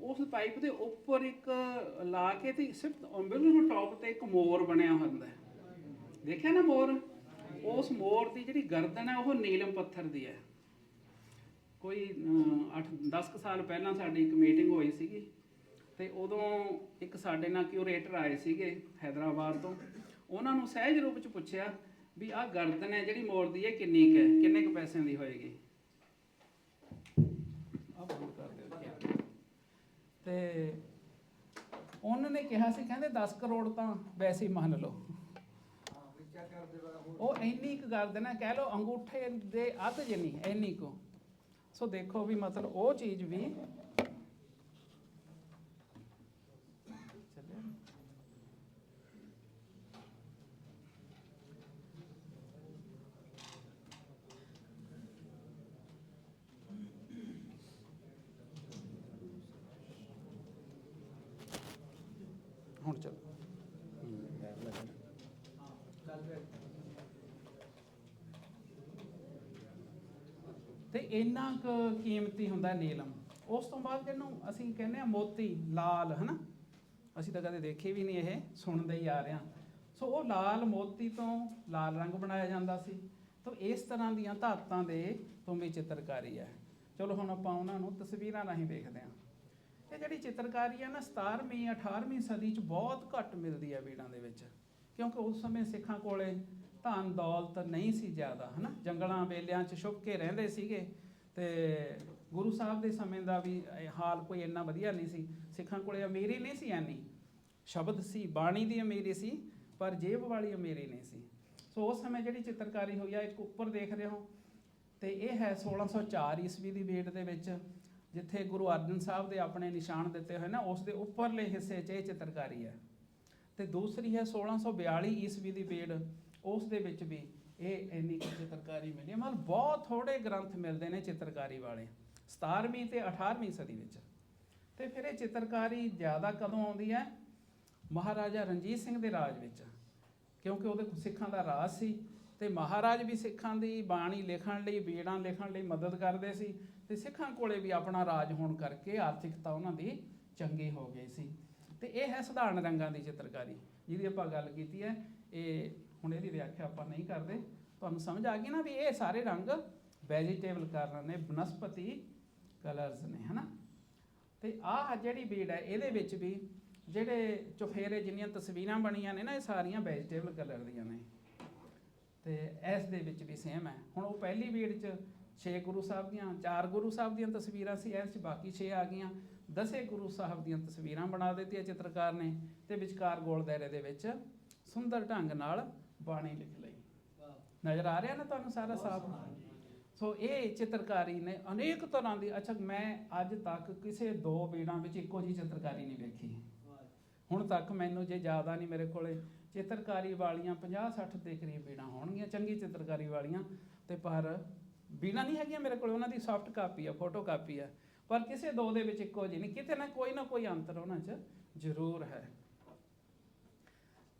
ਉਸ ਪਾਈਪ ਦੇ ਉੱਪਰ ਇੱਕ ਲਾ ਕੇ ਤੇ ਸਿਰਫ ਨੂੰ ਟੌਪ ਤੇ ਇੱਕ ਮੋਰ ਬਣਿਆ ਹੁੰਦਾ ਹੈ। ਦੇਖਿਆ ਨਾ ਮੋਰ? ਉਸ ਮੋਰ ਦੀ ਜਿਹੜੀ ਗਰਦਨ ਹੈ, ਉਹ ਨੀਲਮ ਪੱਥਰ ਦੀ ਹੈ। ਕੋਈ 8 10 ਸਾਲ ਪਹਿਲਾਂ ਸਾਡੀ ਇੱਕ ਮੀਟਿੰਗ ਹੋਈ ਸੀਗੀ ਤੇ ਉਦੋਂ ਇੱਕ ਸਾਡੇ ਨਾਲ ਕਿਉਰੇਟਰ ਆਏ ਸੀਗੇ ਹైదరాబాద్ ਤੋਂ। ਉਹਨਾਂ ਨੂੰ ਸਹਿਜ ਰੂਪ ਚ ਪੁੱਛਿਆ ਵੀ ਆਹ ਗਰਦਨ ਹੈ ਜਿਹੜੀ ਮੋਰ ਦੀ ਹੈ, ਕਿੰਨੀ ਕੁ ਹੈ? ਕਿੰਨੇ ਕੁ ਪੈਸਿਆਂ ਦੀ ਹੋਏਗੀ? ਤੇ ਉਹਨਾਂ ਨੇ ਕਿਹਾ ਸੀ, ਕਹਿੰਦੇ 10 ਕਰੋੜ ਤਾਂ ਵੈਸੇ ਹੀ ਮੰਨ ਲਓ। ਉਹ ਇੰਨੀ ਕੁ ਗਰਦਨ ਹੈ ਕਹਿ ਲਓ, ਅੰਗੂਠੇ ਦੇ ਅੱਧ ਜਿੰਨੀ, ਇੰਨੀ ਕੁ। ਸੋ ਦੇਖੋ ਵੀ ਮਤਲਬ ਉਹ ਚੀਜ਼ ਵੀ ਚੱਲਿਆ ਹੁਣ ਚੱਲ ਤੇ ਇੰਨਾ ਕੁ ਕੀਮਤੀ ਹੁੰਦਾ ਨੀਲਮ। ਉਸ ਤੋਂ ਬਾਅਦ ਜਿਹਨੂੰ ਅਸੀਂ ਕਹਿੰਦੇ ਆ ਮੋਤੀ, ਲਾਲ, ਹਨਾ? ਅਸੀਂ ਤਾਂ ਕਦੇ ਦੇਖੇ ਵੀ ਨਹੀਂ ਇਹ, ਸੁਣਦੇ ਹੀ ਆ ਰਹੇ ਹਾਂ। ਸੋ ਉਹ ਲਾਲ ਮੋਤੀ ਤੋਂ ਲਾਲ ਰੰਗ ਬਣਾਇਆ ਜਾਂਦਾ ਸੀ। ਤਾਂ ਇਸ ਤਰ੍ਹਾਂ ਦੀਆਂ ਧਾਤਾਂ ਦੇ ਤੋਂ ਵੀ ਚਿੱਤਰਕਾਰੀ ਹੈ। ਚਲੋ ਹੁਣ ਆਪਾਂ ਉਹਨਾਂ ਨੂੰ ਤਸਵੀਰਾਂ ਰਾਹੀਂ ਵੇਖਦੇ ਹਾਂ। ਇਹ ਜਿਹੜੀ ਚਿੱਤਰਕਾਰੀ ਹੈ ਨਾ 17ਵੀਂ 18ਵੀਂ ਸਦੀ ਚ ਬਹੁਤ ਘੱਟ ਮਿਲਦੀ ਹੈ ਬੀੜਾਂ ਦੇ ਵਿੱਚ। ਕਿਉਂਕਿ ਉਸ ਸਮੇਂ ਸਿੱਖਾਂ ਕੋਲੇ ਧਨ ਦੌਲਤ ਨਹੀਂ ਸੀ ਜ਼ਿਆਦਾ, ਹਨਾ? ਜੰਗਲਾਂ ਵੇਲਿਆਂ 'ਚ ਛੁਪ ਕੇ ਰਹਿੰਦੇ ਸੀਗੇ ਤੇ ਗੁਰੂ ਸਾਹਿਬ ਦੇ ਸਮੇਂ ਦਾ ਵੀ ਹਾਲ ਕੋਈ ਇੰਨਾ ਵਧੀਆ ਨਹੀਂ ਸੀ। ਸਿੱਖਾਂ ਕੋਲੇ ਅਮੀਰੀ ਨਹੀਂ ਸੀ ਐਨੀ। ਸ਼ਬਦ ਸੀ, ਬਾਣੀ ਦੀ ਅਮੀਰੀ ਸੀ, ਪਰ ਜੇਬ ਵਾਲੀ ਅਮੀਰੀ ਨਹੀਂ ਸੀ। ਸੋ ਉਸ ਸਮੇਂ ਜਿਹੜੀ ਚਿੱਤਰਕਾਰੀ ਹੋਈ ਆ, ਇੱਕ ਉੱਪਰ ਦੇਖ ਰਹੇ ਹੋ। ਤੇ ਇਹ ਹੈ 1604 ਈਸਵੀ ਦੀ ਵੇਟ ਦੇ ਵਿੱਚ, ਜਿੱਥੇ ਗੁਰੂ ਅਰਜਨ ਸਾਹਿਬ ਦੇ ਆਪਣੇ ਨਿਸ਼ਾਨ ਦਿੱਤੇ ਹੋਏ ਨਾ, ਉਸ ਦੇ ਉੱਪਰਲੇ ਹਿੱਸੇ 'ਚ ਇਹ ਚਿੱਤਰਕਾਰੀ ਹੈ। ਤੇ ਦੂਸਰੀ ਹੈ 1642 ਈਸਵੀ ਦੀ ਵੇੜ ਉਸ ਦੇ ਵਿੱਚ ਵੀ ਇਹ ਇੰਨੀ ਕੁ ਚਿੱਤਰਕਾਰੀ ਮਿਲੀ ਹੈ। ਮਤਲਬ ਬਹੁਤ ਥੋੜੇ ਗ੍ਰੰਥ ਮਿਲਦੇ ਨੇ ਚਿੱਤਰਕਾਰੀ ਵਾਲੇ। 17ਵੀਂ ਤੇ 18ਵੀਂ ਸਦੀ ਵਿੱਚ। ਤੇ ਫਿਰ ਇਹ ਚਿੱਤਰਕਾਰੀ ਜ਼ਿਆਦਾ ਕਦੋਂ ਆਉਂਦੀ ਹੈ? ਮਹਾਰਾਜਾ ਰਣਜੀਤ ਸਿੰਘ ਦੇ ਰਾਜ ਵਿੱਚ। ਕਿਉਂਕਿ ਉਹਦੇ ਸਿੱਖਾਂ ਦਾ ਰਾਜ ਸੀ ਤੇ ਮਹਾਰਾਜ ਵੀ ਸਿੱਖਾਂ ਦੀ ਬਾਣੀ ਲਿਖਣ ਲਈ ਬੀੜਾਂ ਲਿਖਣ ਲਈ ਮਦਦ ਕਰਦੇ ਸੀ ਤੇ ਸਿੱਖਾਂ ਕੋਲੇ ਵੀ ਆਪਣਾ ਰਾਜ ਹੋਣ ਕਰਕੇ ਆਰਥਿਕਤਾ ਉਹਨਾਂ ਦੀ ਚੰਗੀ ਹੋ ਗਈ ਸੀ। ਤੇ ਇਹ ਹੈ ਸਧਾਰਨ ਰੰਗਾਂ ਦੀ ਚਿੱਤਰਕਾਰੀ। ਜਿਹਦੀ ਆਪਾਂ ਗੱਲ ਕੀਤੀ ਹੈ, ਇਹ ਹੁਣ ਇਹਦੀ ਵਿਆਖਿਆ ਆਪਾਂ ਨਹੀਂ ਕਰਦੇ। ਤੁਹਾਨੂੰ ਸਮਝ ਆ ਗਈ ਨਾ ਵੀ ਇਹ ਸਾਰੇ ਰੰਗ ਵੈਜੀਟੇਬਲ ਕਲਰ ਨੇ, ਬਨਸਪਤੀ ਕਲਰਸ ਨੇ, ਹਨਾ? ਤੇ ਆਹ ਜਿਹੜੀ ਬੀੜ ਹੈ, ਇਹਦੇ ਵਿੱਚ ਵੀ ਜਿਹੜੇ ਚੁਫੇਰੇ ਜਿੰਨੀਆਂ ਤਸਵੀਰਾਂ ਬਣੀਆਂ ਨੇ ਨਾ, ਇਹ ਸਾਰੀਆਂ ਵੈਜੀਟੇਬਲ ਕਲਰ ਦੀਆਂ ਨੇ। ਤੇ ਇਸ ਦੇ ਵਿੱਚ ਵੀ ਸੇਮ ਹੈ। ਹੁਣ ਉਹ ਪਹਿਲੀ ਬੀੜ 'ਚ 6 ਗੁਰੂ ਸਾਹਿਬ ਦੀਆਂ, ਚਾਰ ਗੁਰੂ ਸਾਹਿਬ ਦੀਆਂ ਤਸਵੀਰਾਂ ਸੀ, ਇਸ 'ਚ ਬਾਕੀ 6 ਆ ਗਈਆਂ। ਦਸੇ ਗੁਰੂ ਸਾਹਿਬ ਦੀਆਂ ਤਸਵੀਰਾਂ ਬਣਾ ਦਿੱਤੀਆਂ ਚਿੱਤਰਕਾਰ ਨੇ ਤੇ ਵਿਚਕਾਰ ਗੋਲ ਦਾਇਰੇ ਦੇ ਵਿੱਚ ਸੁੰਦਰ ਢੰਗ ਨਾਲ ਬਾਣੀ ਲਿਖ ਲਈ। ਨਜ਼ਰ ਆ ਰਿਹਾ ਨਾ ਤੁਹਾਨੂੰ ਸਾਰਾ ਸਾਫ਼? ਸੋ ਇਹ ਚਿੱਤਰਕਾਰੀ ਨੇ ਅਨੇਕ ਤਰ੍ਹਾਂ ਦੀ ਅੱਛਾ ਮੈਂ ਅੱਜ ਤੱਕ ਕਿਸੇ ਦੋ ਬੀੜਾਂ ਵਿੱਚ ਇੱਕੋ ਜਿਹੀ ਚਿੱਤਰਕਾਰੀ ਨਹੀਂ ਵੇਖੀ। ਹੁਣ ਤੱਕ ਮੈਨੂੰ ਜੇ ਜ਼ਿਆਦਾ ਨਹੀਂ ਮੇਰੇ ਕੋਲੇ ਚਿੱਤਰਕਾਰੀ ਵਾਲੀਆਂ 50 60 ਦੇ ਕਰੀਬ ਬੀੜਾਂ ਹੋਣਗੀਆਂ ਚੰਗੀ ਚਿੱਤਰਕਾਰੀ ਵਾਲੀਆਂ ਤੇ ਪਰ ਬੀੜਾਂ ਨਹੀਂ ਹੈਗੀਆਂ ਮੇਰੇ ਕੋਲ ਉਹਨਾਂ ਦੀ ਸੌਫਟ ਕਾਪੀ ਆ ਫੋਟੋ ਕਾਪੀ ਆ। ਪਰ ਕਿਸੇ ਦੋ ਦੇ ਵਿੱਚ ਇੱਕੋ ਜਿਹੀ ਨਹੀਂ। ਕਿਤੇ ਨਾ ਕੋਈ ਨਾ ਕੋਈ ਅੰਤਰ ਉਹਨਾਂ 'ਚ ਜ਼ਰੂਰ ਹੈ।